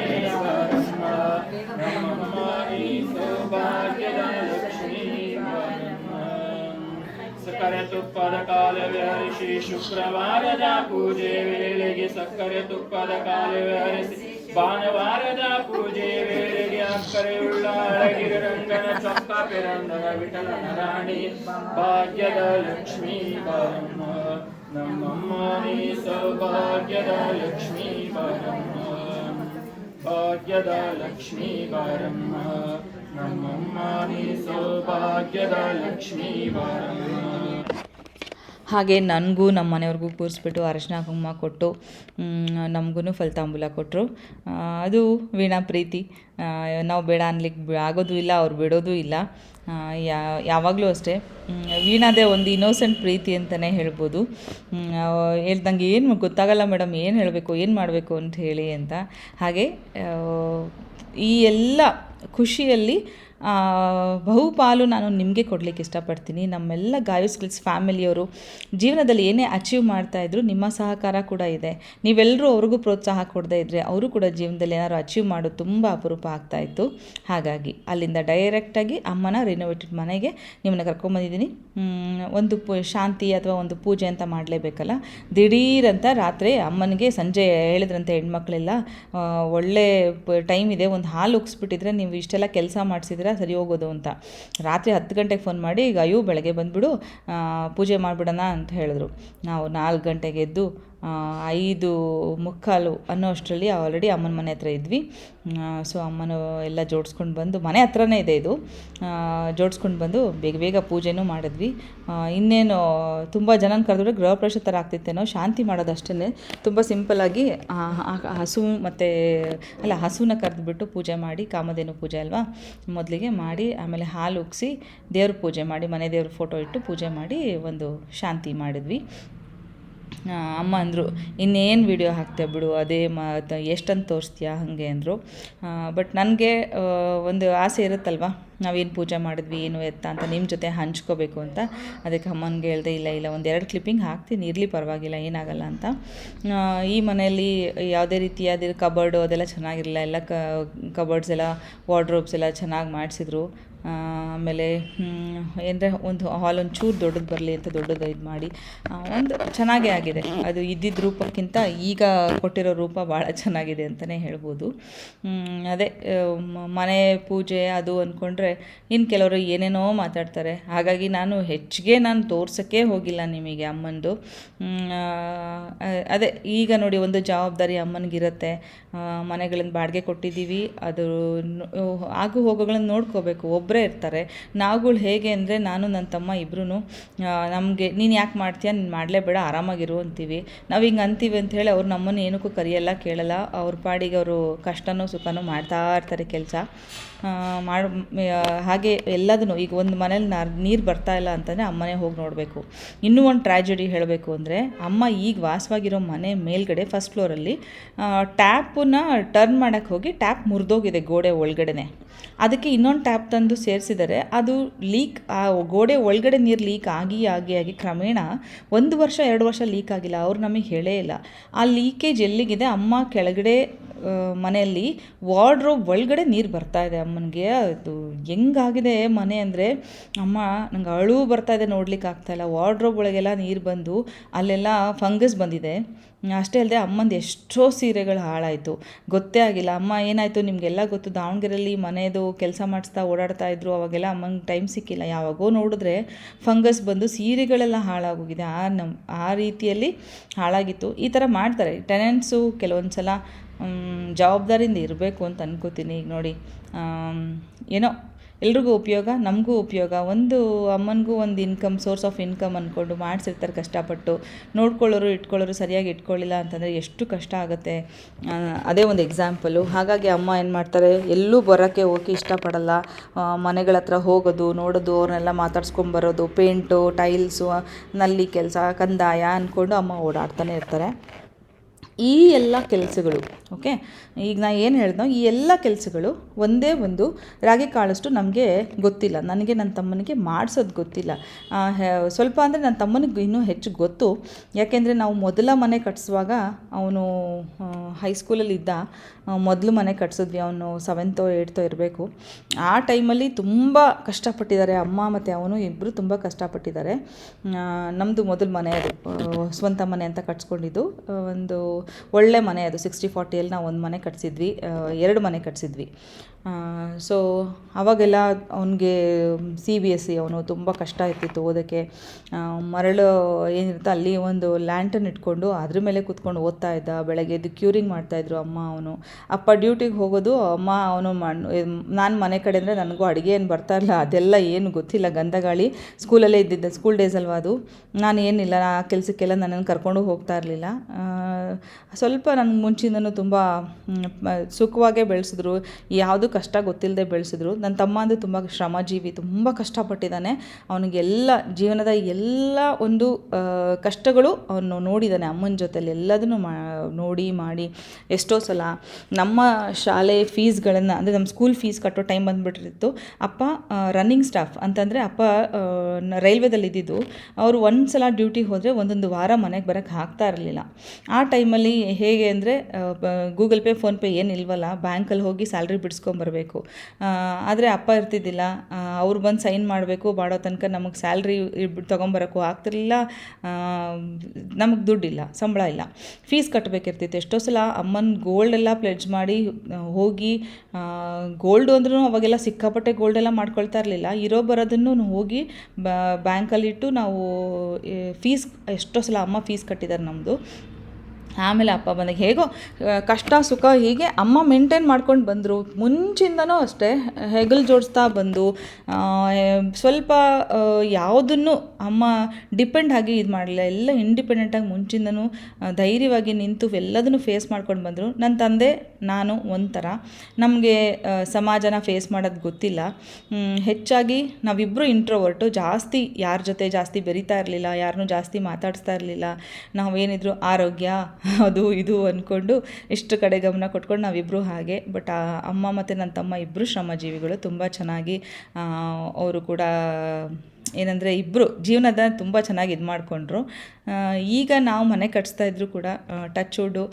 ವೇಳೆಗೆ ಸಕ್ಕರೆ ತುಪ್ಪದ ಕಾಲವೇ ಹರಿಸಿ ಭಾನುವಾರದ ಪೂಜೆ ವೇಳೆಗೆ ಅಕ್ಕರೆಯುಳ್ಳ ಅಳಗಿರಿ ರಂಗನ ಚೊಕ್ಕ ಪಿರಂದನ ವಿಠಲನ ರಾಣಿ ಭಾಗ್ಯದ ಲಕ್ಷ್ಮೀ ಬಾರಮ್ಮ ನಮ್ಮಮ್ಮ ನೀ ಸೌಭಾಗ್ಯದ ಲಕ್ಷ್ಮೀ ಬಾರಮ್ಮ ಭಾಗ್ಯದ ಲಕ್ಷ್ಮೀ ಬಾರಮ್ಮ ಹಾಗೆ ನನಗೂ ನಮ್ಮ ಮನೆಯವ್ರಿಗೂ ಕೂರಿಸ್ಬಿಟ್ಟು ಅರಶಿನ, ಕುಂಕುಮ ಕೊಟ್ಟು ನಮಗೂ ಫಲಿತಾಂಬೂಲ ಕೊಟ್ಟರು ಅದು ವೀಣಾ ಪ್ರೀತಿ. ನಾವು ಬೇಡ ಅನ್ಲಿಕ್ಕೆ ಆಗೋದು ಇಲ್ಲ, ಅವ್ರು ಬಿಡೋದು ಇಲ್ಲ. ಯಾವಾಗಲೂ ಅಷ್ಟೇ. ವೀಣಾದೇ ಒಂದು ಇನ್ನೋಸೆಂಟ್ ಪ್ರೀತಿ ಅಂತಲೇ ಹೇಳ್ಬೋದು. ಹೇಳ್ದಂಗೆ ಏನು ಗೊತ್ತಾಗಲ್ಲ ಮೇಡಮ್, ಏನು ಹೇಳಬೇಕು, ಏನು ಮಾಡಬೇಕು ಅಂತ ಹೇಳಿ ಅಂತ. ಹಾಗೆ ಈ ಎಲ್ಲ ಖುಷಿಯಲ್ಲಿ ಬಹುಪಾಲು ನಾನು ನಿಮಗೆ ಕೊಡಲಿಕ್ಕೆ ಇಷ್ಟಪಡ್ತೀನಿ. ನಮ್ಮೆಲ್ಲ ಗಾಯು ಸ್ಕಿಲ್ಸ್ ಫ್ಯಾಮಿಲಿಯವರು ಜೀವನದಲ್ಲಿ ಏನೇ ಅಚೀವ್ ಮಾಡ್ತಾಯಿದ್ರು ನಿಮ್ಮ ಸಹಕಾರ ಕೂಡ ಇದೆ. ನೀವೆಲ್ಲರೂ ಅವ್ರಿಗೂ ಪ್ರೋತ್ಸಾಹ ಕೊಡದೇ ಇದ್ದರೆ ಅವರು ಕೂಡ ಜೀವನದಲ್ಲಿ ಏನಾದ್ರು ಅಚೀವ್ ಮಾಡೋದು ತುಂಬ ಅಪರೂಪ ಆಗ್ತಾಯಿತ್ತು ಹಾಗಾಗಿ ಅಲ್ಲಿಂದ ಡೈರೆಕ್ಟಾಗಿ ಅಮ್ಮನ ರಿನೋವೇಟೆಡ್ ಮನೆಗೆ ನಿಮ್ಮನ್ನ ಕರ್ಕೊಂಬಂದಿದ್ದೀನಿ ಒಂದು ಪು, ಶಾಂತಿ ಅಥವಾ ಒಂದು ಪೂಜೆ ಅಂತ ಮಾಡಲೇಬೇಕಲ್ಲ? ದಿಢೀರಂತ ರಾತ್ರಿ ಅಮ್ಮನಿಗೆ ಸಂಜೆ ಹೇಳಿದ್ರಂತೆ ಹೆಣ್ಮಕ್ಳೆಲ್ಲ ಒಳ್ಳೆ ಟೈಮ್ ಇದೆ, ಒಂದು ಹಾಲು ಉಗಿಸ್ಬಿಟ್ಟಿದ್ರೆ ನೀವು ಇಷ್ಟೆಲ್ಲ ಕೆಲಸ ಮಾಡಿಸಿದ್ರೆ ಸರಿ ಹೋಗೋದು ಅಂತ. ರಾತ್ರಿ ಹತ್ತು ಗಂಟೆಗೆ ಫೋನ್ ಮಾಡಿ, ಈಗ ಅಯ್ಯೋ ಬೆಳಗ್ಗೆ ಬಂದುಬಿಡು ಪೂಜೆ ಮಾಡಿಬಿಡೋಣ ಅಂತ ಹೇಳಿದ್ರು. ನಾವು ನಾಲ್ಕು ಗಂಟೆಗೆ ಎದ್ದು ಐದು ಮುಕ್ಕಾಲು ಅನ್ನೋ ಅಷ್ಟರಲ್ಲಿ ಆಲ್ರೆಡಿ ಅಮ್ಮನ ಮನೆ ಹತ್ರ ಇದ್ವಿ. ಸೊ ಅಮ್ಮನ ಎಲ್ಲ ಜೋಡಿಸ್ಕೊಂಡು ಬಂದು ಮನೆ ಹತ್ರನೇ ಇದೆ ಇದು. ಜೋಡಿಸ್ಕೊಂಡು ಬಂದು ಬೇಗ ಬೇಗ ಪೂಜೆನೂ ಮಾಡಿದ್ವಿ. ಇನ್ನೇನು ತುಂಬ ಜನ ಕರೆದ್ರೆ ಗೃಹ ಪ್ರವೇಶ ಥರ ಆಗ್ತಿತ್ತೇನೋ, ಶಾಂತಿ ಮಾಡೋದಷ್ಟೇ ತುಂಬ ಸಿಂಪಲ್ಲಾಗಿ ಹಸು ಮತ್ತು ಅಲ್ಲ ಹಸುವನ್ನ ಕರೆದ್ಬಿಟ್ಟು ಪೂಜೆ ಮಾಡಿ, ಕಾಮಧೇನು ಪೂಜೆ ಅಲ್ವಾ? ಮೊದಲಿಗೆ ಮಾಡಿ, ಆಮೇಲೆ ಹಾಲು ಉಗ್ಸಿ ದೇವ್ರ ಪೂಜೆ ಮಾಡಿ, ಮನೆ ದೇವ್ರ ಫೋಟೋ ಇಟ್ಟು ಪೂಜೆ ಮಾಡಿ ಒಂದು ಶಾಂತಿ ಮಾಡಿದ್ವಿ. ಅಮ್ಮ ಅಂದರು, ಇನ್ನೇನು ವಿಡಿಯೋ ಹಾಕ್ತೀಯ ಬಿಡು, ಅದೇ ಮಾತು, ಎಷ್ಟಂತ ತೋರಿಸ್ತೀಯಾ ಹಾಗೆ ಅಂದರು. ಬಟ್ ನನಗೆ ಒಂದು ಆಸೆ ಇರುತ್ತಲ್ವ? ನಾವೇನು ಪೂಜೆ ಮಾಡಿದ್ವಿ, ಏನು ಎತ್ತ ಅಂತ ನಿಮ್ಮ ಜೊತೆ ಹಂಚ್ಕೋಬೇಕು ಅಂತ. ಅದಕ್ಕೆ ಅಮ್ಮನಿಗೆ ಹೇಳ್ದೆ, ಇಲ್ಲ ಇಲ್ಲ, ಒಂದು ಎರಡು ಕ್ಲಿಪ್ಪಿಂಗ್ ಹಾಕ್ತೀನಿ, ಇರಲಿ ಪರವಾಗಿಲ್ಲ, ಏನಾಗಲ್ಲ ಅಂತ. ಈ ಮನೆಯಲ್ಲಿ ಯಾವುದೇ ರೀತಿಯಾದ ಕಬರ್ಡು ಅದೆಲ್ಲ ಚೆನ್ನಾಗಿರಲಿಲ್ಲ, ಎಲ್ಲ ಕಬರ್ಡ್ಸ್ ಎಲ್ಲ ವಾರ್ಡ್ರೋಬ್ಸ್ ಎಲ್ಲ ಚೆನ್ನಾಗಿ ಮಾಡಿಸಿದ್ರು. ಆಮೇಲೆ ಏನಂದರೆ ಒಂದು ಹಾಲ್ ಒಂಚೂರು ಚೂರು ದೊಡ್ಡದು ಬರಲಿ ಅಂತ ದೊಡ್ಡದು ಇದು ಮಾಡಿ ಒಂದು ಚೆನ್ನಾಗೇ ಆಗಿದೆ. ಅದು ಇದ್ದಿದ್ದ ರೂಪಕ್ಕಿಂತ ಈಗ ಕೊಟ್ಟಿರೋ ರೂಪ ಭಾಳ ಚೆನ್ನಾಗಿದೆ ಅಂತಲೇ ಹೇಳ್ಬೋದು. ಅದೇ ಮನೆ ಪೂಜೆ ಅದು ಅಂದ್ಕೊಂಡ್ರೆ ಇನ್ನು ಕೆಲವರು ಏನೇನೋ ಮಾತಾಡ್ತಾರೆ. ಹಾಗಾಗಿ ನಾನು ಹೆಚ್ಚಿಗೆ ನಾನು ತೋರ್ಸೋಕ್ಕೆ ಹೋಗಿಲ್ಲ ನಿಮಗೆ ಅಮ್ಮಂದು. ಅದೇ, ಈಗ ನೋಡಿ ಒಂದು ಜವಾಬ್ದಾರಿ ಅಮ್ಮನಿಗಿರುತ್ತೆ. ಮನೆಗಳನ್ನು ಬಾಡಿಗೆ ಕೊಟ್ಟಿದ್ದೀವಿ. ಅದು ಆಗು ಹೋಗೋಗಳನ್ನು ನೋಡ್ಕೋಬೇಕು. ಒಬ್ಬ ಒಬ್ಬರೇ ಇರ್ತಾರೆ. ನಾವುಗಳು ಹೇಗೆ ಅಂದರೆ ನಾನು ನನ್ನ ತಮ್ಮ ಇಬ್ಬರೂ ನಮಗೆ, ನೀನು ಯಾಕೆ ಮಾಡ್ತೀಯ? ನೀನು ಮಾಡಲೇಬೇಡ ಆರಾಮಾಗಿರು ಅಂತೀವಿ. ನಾವು ಹಿಂಗೆ ಅಂತೀವಿ ಅಂತ ಹೇಳಿ ಅವ್ರು ನಮ್ಮನ್ನು ಏನಕ್ಕೂ ಕರೆಯಲ್ಲ, ಕೇಳಲ್ಲ. ಅವ್ರ ಪಾಡಿಗೆ ಅವರು ಕಷ್ಟನೂ ಸುಖನೂ ಮಾಡ್ತಾ ಇರ್ತಾರೆ ಕೆಲಸ. ಮಾಡಿ ಹಾಗೆ ಎಲ್ಲದನ್ನು, ಈಗ ಒಂದು ಮನೇಲಿ ನೀರು ಬರ್ತಾ ಇಲ್ಲ ಅಂತಂದರೆ ಅಮ್ಮನೇ ಹೋಗಿ ನೋಡಬೇಕು. ಇನ್ನೂ ಒಂದು ಟ್ರ್ಯಾಜಡಿ ಹೇಳಬೇಕು ಅಂದರೆ, ಅಮ್ಮ ಈಗ ವಾಸವಾಗಿರೋ ಮನೆ ಮೇಲ್ಗಡೆ ಫಸ್ಟ್ ಫ್ಲೋರಲ್ಲಿ ಟ್ಯಾಪನ್ನ ಟರ್ನ್ ಮಾಡೋಕ್ಕೆ ಹೋಗಿ ಟ್ಯಾಪ್ ಮುರಿದೋಗಿದೆ ಗೋಡೆ ಒಳಗಡೆನೆ. ಅದಕ್ಕೆ ಇನ್ನೊಂದು ಟ್ಯಾಪ್ ತಂದು ಸೇರಿಸಿದರೆ. ಅದು ಲೀಕ್ ಆ ಗೋಡೆ ಒಳಗಡೆ ನೀರು ಲೀಕ್ ಆಗಿ ಆಗಿ ಆಗಿ ಕ್ರಮೇಣ ಒಂದು ವರ್ಷ, ಎರಡು ವರ್ಷ ಲೀಕ್ ಆಗಿಲ್ಲ. ಅವ್ರು ನಮಗೆ ಹೇಳೇ ಇಲ್ಲ. ಆ ಲೀಕೇಜ್ ಎಲ್ಲಿಗಿದೆ? ಅಮ್ಮ ಕೆಳಗಡೆ ಮನೆಯಲ್ಲಿ ವಾರ್ಡ್ರೋಬ್ ಒಳಗಡೆ ನೀರು ಬರ್ತಾ ಇದೆ. ಅಮ್ಮನಿಗೆ ಅದು ಹೆಂಗಾಗಿದೆ ಮನೆ ಅಂದರೆ, ಅಮ್ಮ ನಂಗೆ ಅಳು ಬರ್ತಾ ಇದೆ ನೋಡ್ಲಿಕ್ಕೆ ಆಗ್ತಾಯಿಲ್ಲ ವಾರ್ಡ್ರೋಬ್ ಒಳಗೆಲ್ಲ ನೀರು ಬಂದು ಅಲ್ಲೆಲ್ಲ ಫಂಗಸ್ ಬಂದಿದೆ. ಅಷ್ಟೇ ಅಲ್ಲದೆ ಅಮ್ಮಂದು ಎಷ್ಟೋ ಸೀರೆಗಳು ಹಾಳಾಯಿತು. ಗೊತ್ತೇ ಆಗಿಲ್ಲ. ಅಮ್ಮ ಏನಾಯಿತು ನಿಮಗೆಲ್ಲ ಗೊತ್ತು? ದಾವಣಗೆರೆಯಲ್ಲಿ ಮನೆಯದು ಕೆಲಸ ಮಾಡಿಸ್ತಾ ಓಡಾಡ್ತಾ ಇದ್ರು, ಅವಾಗೆಲ್ಲ ಅಮ್ಮಂಗೆ ಟೈಮ್ ಸಿಕ್ಕಿಲ್ಲ. ಯಾವಾಗೋ ನೋಡಿದ್ರೆ ಫಂಗಸ್ ಬಂದು ಸೀರೆಗಳೆಲ್ಲ ಹಾಳಾಗೋಗಿದೆ. ಆ ನಮ್ಮ ಆ ರೀತಿಯಲ್ಲಿ ಹಾಳಾಗಿತ್ತು. ಈ ಥರ ಮಾಡ್ತಾರೆ. ಟೆನೆಂಟ್ಸು ಕೆಲವೊಂದು ಸಲ ಜವಾಬ್ದಾರಿಯಿಂದ ಇರಬೇಕು ಅಂತ ಅನ್ಕೋತೀನಿ. ಈಗ ನೋಡಿ ಏನೋ ಎಲ್ರಿಗೂ ಉಪಯೋಗ, ನಮಗೂ ಉಪಯೋಗ. ಒಂದು ಅಮ್ಮನಿಗೂ ಒಂದು ಇನ್ಕಮ್ ಸೋರ್ಸ್ ಆಫ್ ಇನ್ಕಮ್ ಅಂದ್ಕೊಂಡು ಮಾಡಿಸಿರ್ತಾರೆ ಕಷ್ಟಪಟ್ಟು. ನೋಡ್ಕೊಳ್ಳೋರು, ಇಟ್ಕೊಳ್ಳೋರು ಸರಿಯಾಗಿ ಇಟ್ಕೊಳ್ಳಿಲ್ಲ ಅಂತಂದರೆ ಎಷ್ಟು ಕಷ್ಟ ಆಗುತ್ತೆ. ಅದೇ ಒಂದು ಎಕ್ಸಾಂಪಲು ಹಾಗಾಗಿ ಅಮ್ಮ ಏನು ಮಾಡ್ತಾರೆ, ಎಲ್ಲೂ ಬರೋಕ್ಕೆ ಹೋಗಿ ಇಷ್ಟಪಡಲ್ಲ. ಮನೆಗಳ ಹತ್ರ ಹೋಗೋದು, ನೋಡೋದು, ಅವ್ರನ್ನೆಲ್ಲ ಮಾತಾಡ್ಸ್ಕೊಂಬರೋದು ಪೇಂಟು ಟೈಲ್ಸು ನಲ್ಲಿ ಕೆಲಸ, ಕಂದಾಯ ಅಂದ್ಕೊಂಡು ಅಮ್ಮ ಓಡಾಡ್ತಾನೆ ಇರ್ತಾರೆ. ಈ ಎಲ್ಲ ಕೆಲಸಗಳು ಓಕೆ ಈಗ ನಾ ಏನು ಹೇಳ್ದೋ ಈ ಎಲ್ಲ ಕೆಲಸಗಳು ಒಂದೇ ಒಂದು ರಾಗಿ ಕಾಳಷ್ಟು ನಮಗೆ ಗೊತ್ತಿಲ್ಲ. ನನಗೆ ನನ್ನ ತಮ್ಮನಿಗೆ ಮಾಡಿಸೋದು ಗೊತ್ತಿಲ್ಲ. ಸ್ವಲ್ಪ ಅಂದರೆ ನನ್ನ ತಮ್ಮನಿಗೆ ಇನ್ನೂ ಹೆಚ್ಚು ಗೊತ್ತು. ಯಾಕೆಂದರೆ ನಾವು ಮೊದಲ ಮನೆ ಕಟ್ಟಿಸುವಾಗ ಅವನು ಹೈಸ್ಕೂಲಲ್ಲಿ ಇದ್ದ ಮೊದಲು ಮನೆ ಕಟ್ಸಿದ್ವಿ. ಅವನು ಸೆವೆಂತೋ ಏಯ್ತೋ ಇರಬೇಕು. ಆ ಟೈಮಲ್ಲಿ ತುಂಬ ಕಷ್ಟಪಟ್ಟಿದ್ದಾರೆ ಅಮ್ಮ ಮತ್ತು ಅವನು ಇಬ್ಬರು ತುಂಬ ಕಷ್ಟಪಟ್ಟಿದ್ದಾರೆ. ನಮ್ಮದು ಮೊದಲು ಮನೆ ಅದು ಸ್ವಂತ ಮನೆ ಅಂತ ಕಟ್ಸ್ಕೊಂಡಿದ್ದು. ಒಂದು ಒಳ್ಳೆ ಮನೆ ಅದು ಸಿಕ್ಸ್ಟಿ ಫಾರ್ಟಿಯಲ್ಲಿ ನಾವು ಒಂದು ಮನೆ ಕಟ್ಸಿದ್ವಿ ಎರಡು ಮನೆ ಕಟ್ಸಿದ್ವಿ. ಸೊ ಅವಾಗೆಲ್ಲ ಅವನಿಗೆ ಸಿ ಬಿ ಎಸ್ ಸಿ ಅವನು ತುಂಬ ಕಷ್ಟ ಇರ್ತಿತ್ತು ಓದೋಕ್ಕೆ. ಮರಳು ಏನಿರುತ್ತೆ ಅಲ್ಲಿ ಒಂದು ಲ್ಯಾಂಟನ್ ಇಟ್ಕೊಂಡು ಅದ್ರ ಮೇಲೆ ಕೂತ್ಕೊಂಡು ಓದ್ತಾ ಇದ್ದ. ಬೆಳಗ್ಗೆ ಎದ್ದು ಕ್ಯೂರಿಂಗ್ ಮಾಡ್ತಾಯಿದ್ರು ಅಮ್ಮ ಅವನು. ಅಪ್ಪ ಡ್ಯೂಟಿಗೆ ಹೋಗೋದು, ಅಮ್ಮ ಅವನು ನಾನು ಮನೆ ಕಡೆ ಅಂದರೆ ನನಗೂ ಅಡುಗೆ ಏನು ಬರ್ತಾ ಇರಲಿಲ್ಲ ಅದೆಲ್ಲ ಏನು ಗೊತ್ತಿಲ್ಲ. ಗಂಧಗಾಳಿ ಸ್ಕೂಲಲ್ಲೇ ಇದ್ದಿದ್ದೆ ಸ್ಕೂಲ್ ಡೇಸ್ ಅಲ್ವಾ ಅದು. ನಾನು ಏನಿಲ್ಲ ಆ ಕೆಲಸಕ್ಕೆಲ್ಲ ನನ್ನನ್ನು ಕರ್ಕೊಂಡು ಹೋಗ್ತಾ ಇರಲಿಲ್ಲ. ಸ್ವಲ್ಪ ನನಗೆ ಮುಂಚಿಂದನೂ ತುಂಬ ಸುಖವಾಗೇ ಬೆಳೆಸಿದ್ರು. ಯಾವುದು ಕಷ್ಟ ಗೊತ್ತಿಲ್ಲದೆ ಬೆಳೆಸಿದ್ರು. ನನ್ನ ತಮ್ಮ ಅಂದರೆ ತುಂಬ ಶ್ರಮಜೀವಿ, ತುಂಬ ಕಷ್ಟಪಟ್ಟಿದ್ದಾನೆ. ಅವನಿಗೆಲ್ಲ ಜೀವನದ ಎಲ್ಲ ಒಂದು ಕಷ್ಟಗಳು ಅವನು ನೋಡಿದ್ದಾನೆ ಅಮ್ಮನ ಜೊತೆಲಿ. ಎಲ್ಲದನ್ನು ಮಾ, ನೋಡಿ, ಮಾಡಿ, ಎಷ್ಟೋ ಸಲ ನಮ್ಮ ಶಾಲೆ ಫೀಸ್ಗಳನ್ನು ಅಂದರೆ ನಮ್ಮ ಸ್ಕೂಲ್ ಫೀಸ್ ಕಟ್ಟೋ ಟೈಮ್ ಬಂದುಬಿಟ್ಟಿತ್ತು. ಅಪ್ಪ ರನ್ನಿಂಗ್ ಸ್ಟಾಫ್ ಅಂತಂದರೆ ಅಪ್ಪ ರೈಲ್ವೇದಲ್ಲಿ ಇದ್ದಿದ್ದು. ಅವರು ಒಂದು ಸಲ ಡ್ಯೂಟಿಗೆ ಹೋದರೆ ಒಂದೊಂದು ವಾರ ಮನೆಗೆ ಬರೋಕ್ಕೆ ಹಾಕ್ತಾ ಇರಲಿಲ್ಲ. ಆ ಟೈಮಲ್ಲಿ ಹೇಗೆ ಅಂದರೆ ಗೂಗಲ್ ಪೇ ಫೋನ್ಪೇ ಏನು ಇಲ್ವಲ್ಲ ಬ್ಯಾಂಕಲ್ಲಿ ಹೋಗಿ ಸ್ಯಾಲ್ರಿ ಬಿಡಿಸ್ಕೊಂಬರ್ಬೇಕು ಆದರೆ ಅಪ್ಪ ಇರ್ತಿದ್ದಿಲ್ಲ. ಅವ್ರು ಬಂದು ಸೈನ್ ಮಾಡಬೇಕು. ಮಾಡೋ ತನಕ ನಮಗೆ ಸ್ಯಾಲ್ರಿ ತೊಗೊಂಬರೋಕ್ಕೂ ಆಗ್ತಿರ್ಲಿಲ್ಲ. ನಮಗೆ ದುಡ್ಡಿಲ್ಲ, ಸಂಬಳ ಇಲ್ಲ. ಫೀಸ್ ಕಟ್ಟಬೇಕಿರ್ತಿತ್ತು ಎಷ್ಟೋ ಸಲ ಅಮ್ಮನ ಗೋಲ್ಡ್ ಎಲ್ಲ ಪ್ಲೆಡ್ಜ್ ಮಾಡಿ ಹೋಗಿ ಗೋಲ್ಡು ಅಂದ್ರೂ ಅವಾಗೆಲ್ಲ ಸಿಕ್ಕಾಪಟ್ಟೆ ಗೋಲ್ಡ್ ಎಲ್ಲ ಮಾಡ್ಕೊಳ್ತಾ ಇರಲಿಲ್ಲ. ಇರೋ ಬರೋದನ್ನು ಹೋಗಿ ಬ್ಯಾಂಕಲ್ಲಿಟ್ಟು ನಾವು ಫೀಸ್ ಎಷ್ಟೋ ಸಲ ಅಮ್ಮ ಫೀಸ್ ಕಟ್ಟಿದ್ದಾರೆ ನಮ್ಮದು ಆಮೇಲೆ ಅಪ್ಪ ಬಂದಾಗ ಹೇಗೋ ಕಷ್ಟ, ಸುಖ ಹೀಗೆ ಅಮ್ಮ ಮೇಂಟೈನ್ ಮಾಡ್ಕೊಂಡು ಬಂದರು. ಮುಂಚಿಂದನೂ ಅಷ್ಟೇ, ಹೆಗಲು ಜೋಡಿಸ್ತಾ ಬಂದು ಸ್ವಲ್ಪ ಯಾವುದನ್ನು ಅಮ್ಮ ಡಿಪೆಂಡ್ ಆಗಿ ಇದು ಮಾಡಲಿಲ್ಲ. ಎಲ್ಲ ಇಂಡಿಪೆಂಡೆಂಟಾಗಿ ಮುಂಚಿಂದನೂ ಧೈರ್ಯವಾಗಿ ನಿಂತು ಎಲ್ಲದನ್ನು ಫೇಸ್ ಮಾಡ್ಕೊಂಡು ಬಂದರು. ನನ್ನ ತಂದೆ, ನಾನು ಒಂಥರ. ನಮಗೆ ಸಮಾಜನ ಫೇಸ್ ಮಾಡೋದು ಗೊತ್ತಿಲ್ಲ. ಹೆಚ್ಚಾಗಿ ನಾವಿಬ್ಬರು ಇಂಟ್ರೋವರ್ಟು ಜಾಸ್ತಿ ಯಾರ ಜೊತೆ ಜಾಸ್ತಿ ಬೆರಿತಾ ಇರಲಿಲ್ಲ ಯಾರನ್ನೂ ಜಾಸ್ತಿ ಮಾತಾಡಿಸ್ತಾ ಇರಲಿಲ್ಲ. ನಾವೇನಿದ್ರು ಆರೋಗ್ಯ ಅದು ಇದು ಅಂದ್ಕೊಂಡು ಇಷ್ಟು ಕಡೆ ಗಮನ ಕೊಟ್ಕೊಂಡು ನಾವಿಬ್ಬರು ಹಾಗೆ. ಬಟ್ ಅಮ್ಮ ಮತ್ತು ನನ್ನ ತಮ್ಮ ಇಬ್ಬರು ಶ್ರಮಜೀವಿಗಳು. ತುಂಬ ಚೆನ್ನಾಗಿ ಅವರು ಕೂಡ ಏನಂದರೆ ಇಬ್ಬರು ಜೀವನದ ತುಂಬ ಚೆನ್ನಾಗಿ ಇದು ಮಾಡಿಕೊಂಡ್ರು. ಈಗ ನಾವು ಮನೆ ಕಟ್ಸ್ತಾ ಇದ್ರು ಕೂಡ ಟಚ್ ವುಡ್ಡು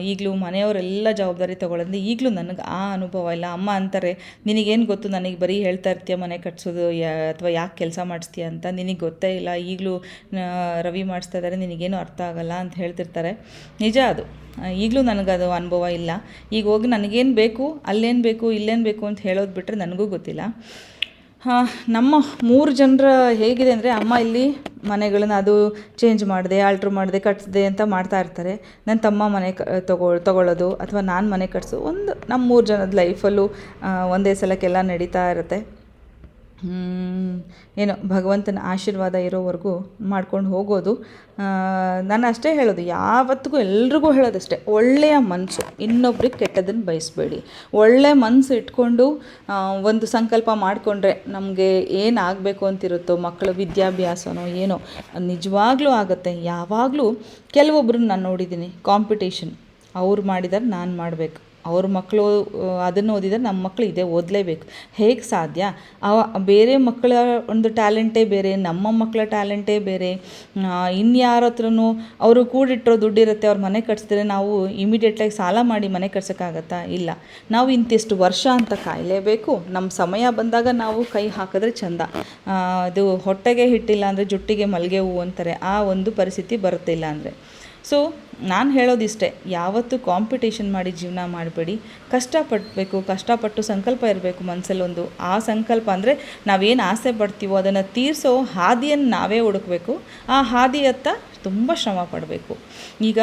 ಈಗಲೂ ಮನೆಯವರೆಲ್ಲ ಜವಾಬ್ದಾರಿ ತೊಗೊಳಂದ್ರೆ ಈಗಲೂ ನನಗೆ ಆ ಅನುಭವ ಇಲ್ಲ. ಅಮ್ಮ ಅಂತಾರೆ, ನಿನಗೇನು ಗೊತ್ತು? ನನಗೆ ಬರೀ ಹೇಳ್ತಾ ಇರ್ತೀಯ ಮನೆ ಕಟ್ಸೋದು, ಯಾ, ಅಥವಾ ಯಾಕೆ ಕೆಲಸ ಮಾಡಿಸ್ತೀಯ ಅಂತ? ನಿನಗೆ ಗೊತ್ತೇ ಇಲ್ಲ. ಈಗಲೂ ರವಿ ಮಾಡಿಸ್ತಾ ಇದ್ದಾರೆ ನಿನಗೇನು ಅರ್ಥ ಆಗಲ್ಲ ಅಂತ ಹೇಳ್ತಿರ್ತಾರೆ. ನಿಜ ಅದು. ಈಗಲೂ ನನಗದು ಅನುಭವ ಇಲ್ಲ. ಈಗ ಹೋಗಿ ನನಗೇನು ಬೇಕು, ಅಲ್ಲೇನು ಬೇಕು, ಇಲ್ಲೇನು ಬೇಕು ಅಂತ ಹೇಳೋದು ಬಿಟ್ಟರೆ ನನಗೂ ಗೊತ್ತಿಲ್ಲ. ನಮ್ಮ ಮೂರು ಜನರ ಹೇಗಿದೆ ಅಂದರೆ ಅಮ್ಮ ಇಲ್ಲಿ ಮನೆಗಳನ್ನ ಅದು ಚೇಂಜ್ ಮಾಡಿದೆ ಆಲ್ಟ್ರ್ ಮಾಡಿದೆ, ಕಟ್ಸಿದೆ ಅಂತ ಮಾಡ್ತಾ ಇರ್ತಾರೆ. ನನ್ನ ತಮ್ಮ ಮನೆ ಕ, ತಗೋ, ತಗೊಳ್ಳೋದು ಅಥವಾ ನಾನು ಮನೆ ಕಟ್ಸು. ಒಂದು ನಮ್ಮ ಮೂರು ಜನದ ಲೈಫಲ್ಲೂ ಒಂದೇ ಸಲಕ್ಕೆಲ್ಲ ನಡೀತಾ ಇರುತ್ತೆ. ಏನೋ ಭಗವಂತನ ಆಶೀರ್ವಾದ ಇರೋವರೆಗೂ ಮಾಡ್ಕೊಂಡು ಹೋಗೋದು. ನಾನು ಅಷ್ಟೇ ಹೇಳೋದು, ಯಾವತ್ತಿಗೂ ಎಲ್ರಿಗೂ ಹೇಳೋದಷ್ಟೇ, ಒಳ್ಳೆಯ ಮನಸ್ಸು, ಇನ್ನೊಬ್ರಿಗೆ ಕೆಟ್ಟದನ್ನು ಬಯಸಬೇಡಿ. ಒಳ್ಳೆಯ ಮನಸ್ಸು ಇಟ್ಕೊಂಡು ಒಂದು ಸಂಕಲ್ಪ ಮಾಡಿಕೊಂಡ್ರೆ ನಮಗೆ ಏನಾಗಬೇಕು ಅಂತಿರುತ್ತೋ, ಮಕ್ಕಳ ವಿದ್ಯಾಭ್ಯಾಸನೋ ಏನೋ, ನಿಜವಾಗ್ಲೂ ಆಗುತ್ತೆ. ಯಾವಾಗಲೂ ಕೆಲವೊಬ್ರನ್ನ ನಾನು ನೋಡಿದ್ದೀನಿ ಕಾಂಪಿಟೇಷನ್ ಅವ್ರು ಮಾಡಿದರೆ, ನಾನು ಮಾಡಬೇಕು. ಅವ್ರ ಮಕ್ಕಳು ಅದನ್ನು ಓದಿದರೆ ನಮ್ಮ ಮಕ್ಕಳು ಇದೇ ಓದಲೇಬೇಕು. ಹೇಗೆ ಸಾಧ್ಯ? ಅವ, ಬೇರೆ ಮಕ್ಕಳ ಒಂದು ಟ್ಯಾಲೆಂಟೇ ಬೇರೆ, ನಮ್ಮ ಮಕ್ಕಳ ಟ್ಯಾಲೆಂಟೇ ಬೇರೆ. ಇನ್ಯಾರ ಹತ್ರನೂ ಅವರು ಕೂಡಿಟ್ಟಿರೋ ದುಡ್ಡಿರುತ್ತೆ, ಅವ್ರ ಮನೆ ಕಟ್ಸಿದ್ರೆ ನಾವು ಇಮಿಡಿಯೇಟ್ಲಾಗಿ ಸಾಲ ಮಾಡಿ ಮನೆ ಕಟ್ಸೋಕ್ಕಾಗತ್ತಾ? ಇಲ್ಲ. ನಾವು ಇಂತಿಷ್ಟು ವರ್ಷ ಅಂತ ಕಾಯಲೇಬೇಕು. ನಮ್ಮ ಸಮಯ ಬಂದಾಗ ನಾವು ಕೈ ಹಾಕಿದ್ರೆ ಚಂದ. ಅದು ಹೊಟ್ಟೆಗೆ ಹಿಟ್ಟಿಲ್ಲ ಅಂದರೆ ಜುಟ್ಟಿಗೆ ಮಲ್ಲಿಗೆ ಹೂವು ಅಂತಾರೆ. ಆ ಒಂದು ಪರಿಸ್ಥಿತಿ ಬರುತ್ತಿಲ್ಲ ಅಂದರೆ. ಸೊ ನಾನು ಹೇಳೋದಿಷ್ಟೇ, ಯಾವತ್ತೂ ಕಾಂಪಿಟೇಷನ್ ಮಾಡಿ ಜೀವನ ಮಾಡಬೇಡಿ. ಕಷ್ಟಪಡಬೇಕು, ಕಷ್ಟಪಟ್ಟು ಸಂಕಲ್ಪ ಇರಬೇಕು ಮನಸ್ಸಲ್ಲೊಂದು ಆ ಸಂಕಲ್ಪ ಅಂದರೆ ನಾವೇನು ಆಸೆ ಪಡ್ತೀವೋ ಅದನ್ನು ತೀರಿಸೋ ಹಾದಿಯನ್ನು ನಾವೇ ಹುಡುಕಬೇಕು. ಆ ಹಾದಿಯತ್ತ ತುಂಬ ಶ್ರಮ ಪಡಬೇಕು. ಈಗ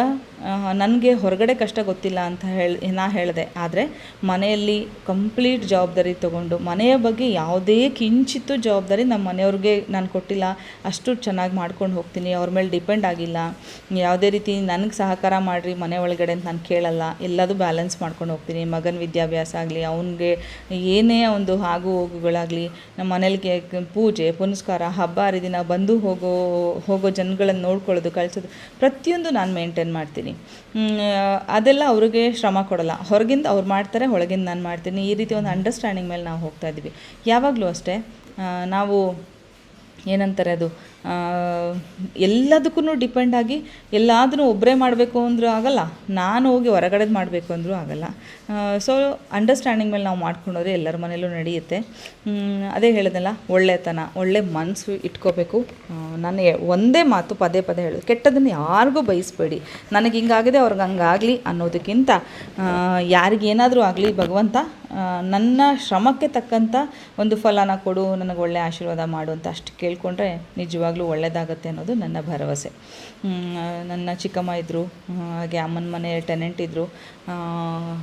ನನಗೆ ಹೊರಗಡೆ ಕಷ್ಟ ಗೊತ್ತಿಲ್ಲ ಅಂತ ಹೇಳಿ, ನಾ ಹೇಳಿದೆ. ಆದರೆ ಮನೆಯಲ್ಲಿ ಕಂಪ್ಲೀಟ್ ಜವಾಬ್ದಾರಿ ತೊಗೊಂಡು, ಮನೆಯ ಬಗ್ಗೆ ಯಾವುದೇ ಕಿಂಚಿತ್ತು ಜವಾಬ್ದಾರಿ ನಮ್ಮ ಮನೆಯವ್ರಿಗೆ ನಾನು ಕೊಟ್ಟಿಲ್ಲ. ಅಷ್ಟು ಚೆನ್ನಾಗಿ ಮಾಡ್ಕೊಂಡು ಹೋಗ್ತೀನಿ, ಅವ್ರ ಮೇಲೆ ಡಿಪೆಂಡ್ ಆಗಿಲ್ಲ. ಯಾವುದೇ ರೀತಿ ನನಗೆ ಸಹಕಾರ ಮಾಡಿರಿ, ಮನೆ ಒಳಗಡೆ ಅಂತ ನಾನು ಕೇಳಲ್ಲ. ಎಲ್ಲದೂ ಬ್ಯಾಲೆನ್ಸ್ ಮಾಡ್ಕೊಂಡು ಹೋಗ್ತೀನಿ. ಮಗನ ವಿದ್ಯಾಭ್ಯಾಸ ಆಗಲಿ, ಅವನಿಗೆ ಏನೇ ಒಂದು ಆಗು ಹೋಗುಗಳಾಗಲಿ ನಮ್ಮ ಮನೇಲಿಗೆ ಪೂಜೆ, ಪುನಸ್ಕಾರ, ಹಬ್ಬ ಹರಿದಿನ ಬಂದು ಹೋಗೋ ಹೋಗೋ ಜನಗಳನ್ನು ನೋಡ್ಕೊಳ್ಳೋದು, ಕಳಿಸೋದು, ಪ್ರತಿಯೊಂದು ನಾನು ಮೇಂಟೈನ್ ಮಾಡ್ತೀನಿ. ಅದೆಲ್ಲ ಅವ್ರಿಗೆ ಶ್ರಮ ಕೊಡಲ್ಲ. ಹೊರಗಿಂದ ಅವ್ರು ಮಾಡ್ತಾರೆ, ಒಳಗಿಂದ ನಾನು ಮಾಡ್ತೀನಿ. ಈ ರೀತಿ ಒಂದು ಅಂಡರ್ಸ್ಟ್ಯಾಂಡಿಂಗ್ ಮೇಲೆ ನಾವು ಹೋಗ್ತಾ ಇದ್ದೀವಿ. ಯಾವಾಗಲೂ ಅಷ್ಟೇ ನಾವು ಏನಂತಾರೆ ಅದು ಎಲ್ಲದಕ್ಕೂ ಡಿಪೆಂಡ್ ಆಗಿ ಎಲ್ಲಾದರೂ ಒಬ್ಬರೇ ಮಾಡಬೇಕು ಅಂದರೂ ಆಗಲ್ಲ. ನಾನು ಹೋಗಿ ಹೊರಗಡೆದು ಮಾಡಬೇಕು ಅಂದರೂ ಆಗಲ್ಲ. ಸೊ ಅಂಡರ್ಸ್ಟ್ಯಾಂಡಿಂಗ್ ಮೇಲೆ ನಾವು ಮಾಡ್ಕೊಂಡೋದ್ರೆ ಎಲ್ಲರ ಮನೇಲೂ ನಡೆಯುತ್ತೆ. ಅದೇ ಹೇಳಿದ್ನಲ್ಲ ಒಳ್ಳೆತನ, ಒಳ್ಳೆ ಮನಸ್ಸು ಇಟ್ಕೋಬೇಕು. ನಾನು ಒಂದೇ ಮಾತು ಪದೇ ಪದೇ ಹೇಳೋದು. ಕೆಟ್ಟದನ್ನು ಯಾರಿಗೂ ಬಯಸಬೇಡಿ. ನನಗೆ ಹಿಂಗಾಗಿದೆ, ಅವ್ರಿಗೆ ಹಂಗಾಗಲಿ ಅನ್ನೋದಕ್ಕಿಂತ ಯಾರಿಗೇನಾದರೂ ಆಗಲಿ ಭಗವಂತ ನನ್ನ ಶ್ರಮಕ್ಕೆ ತಕ್ಕಂಥ ಒಂದು ಫಲನ ಕೊಡು, ನನಗೆ ಒಳ್ಳೆಯ ಆಶೀರ್ವಾದ ಮಾಡು ಅಂತ ಅಷ್ಟು ಕೇಳಿಕೊಂಡ್ರೆ ನಿಜವಾಗ್ಲೂ ಒಳ್ಳೆಯದಾಗತ್ತೆ ಅನ್ನೋದು ನನ್ನ ಭರವಸೆ. ನನ್ನ ಚಿಕ್ಕಮ್ಮ ಇದ್ದರು ಹಾಗೆ ಅಮ್ಮನ ಮನೆ ಟೆನೆಂಟ್ ಇದ್ದರು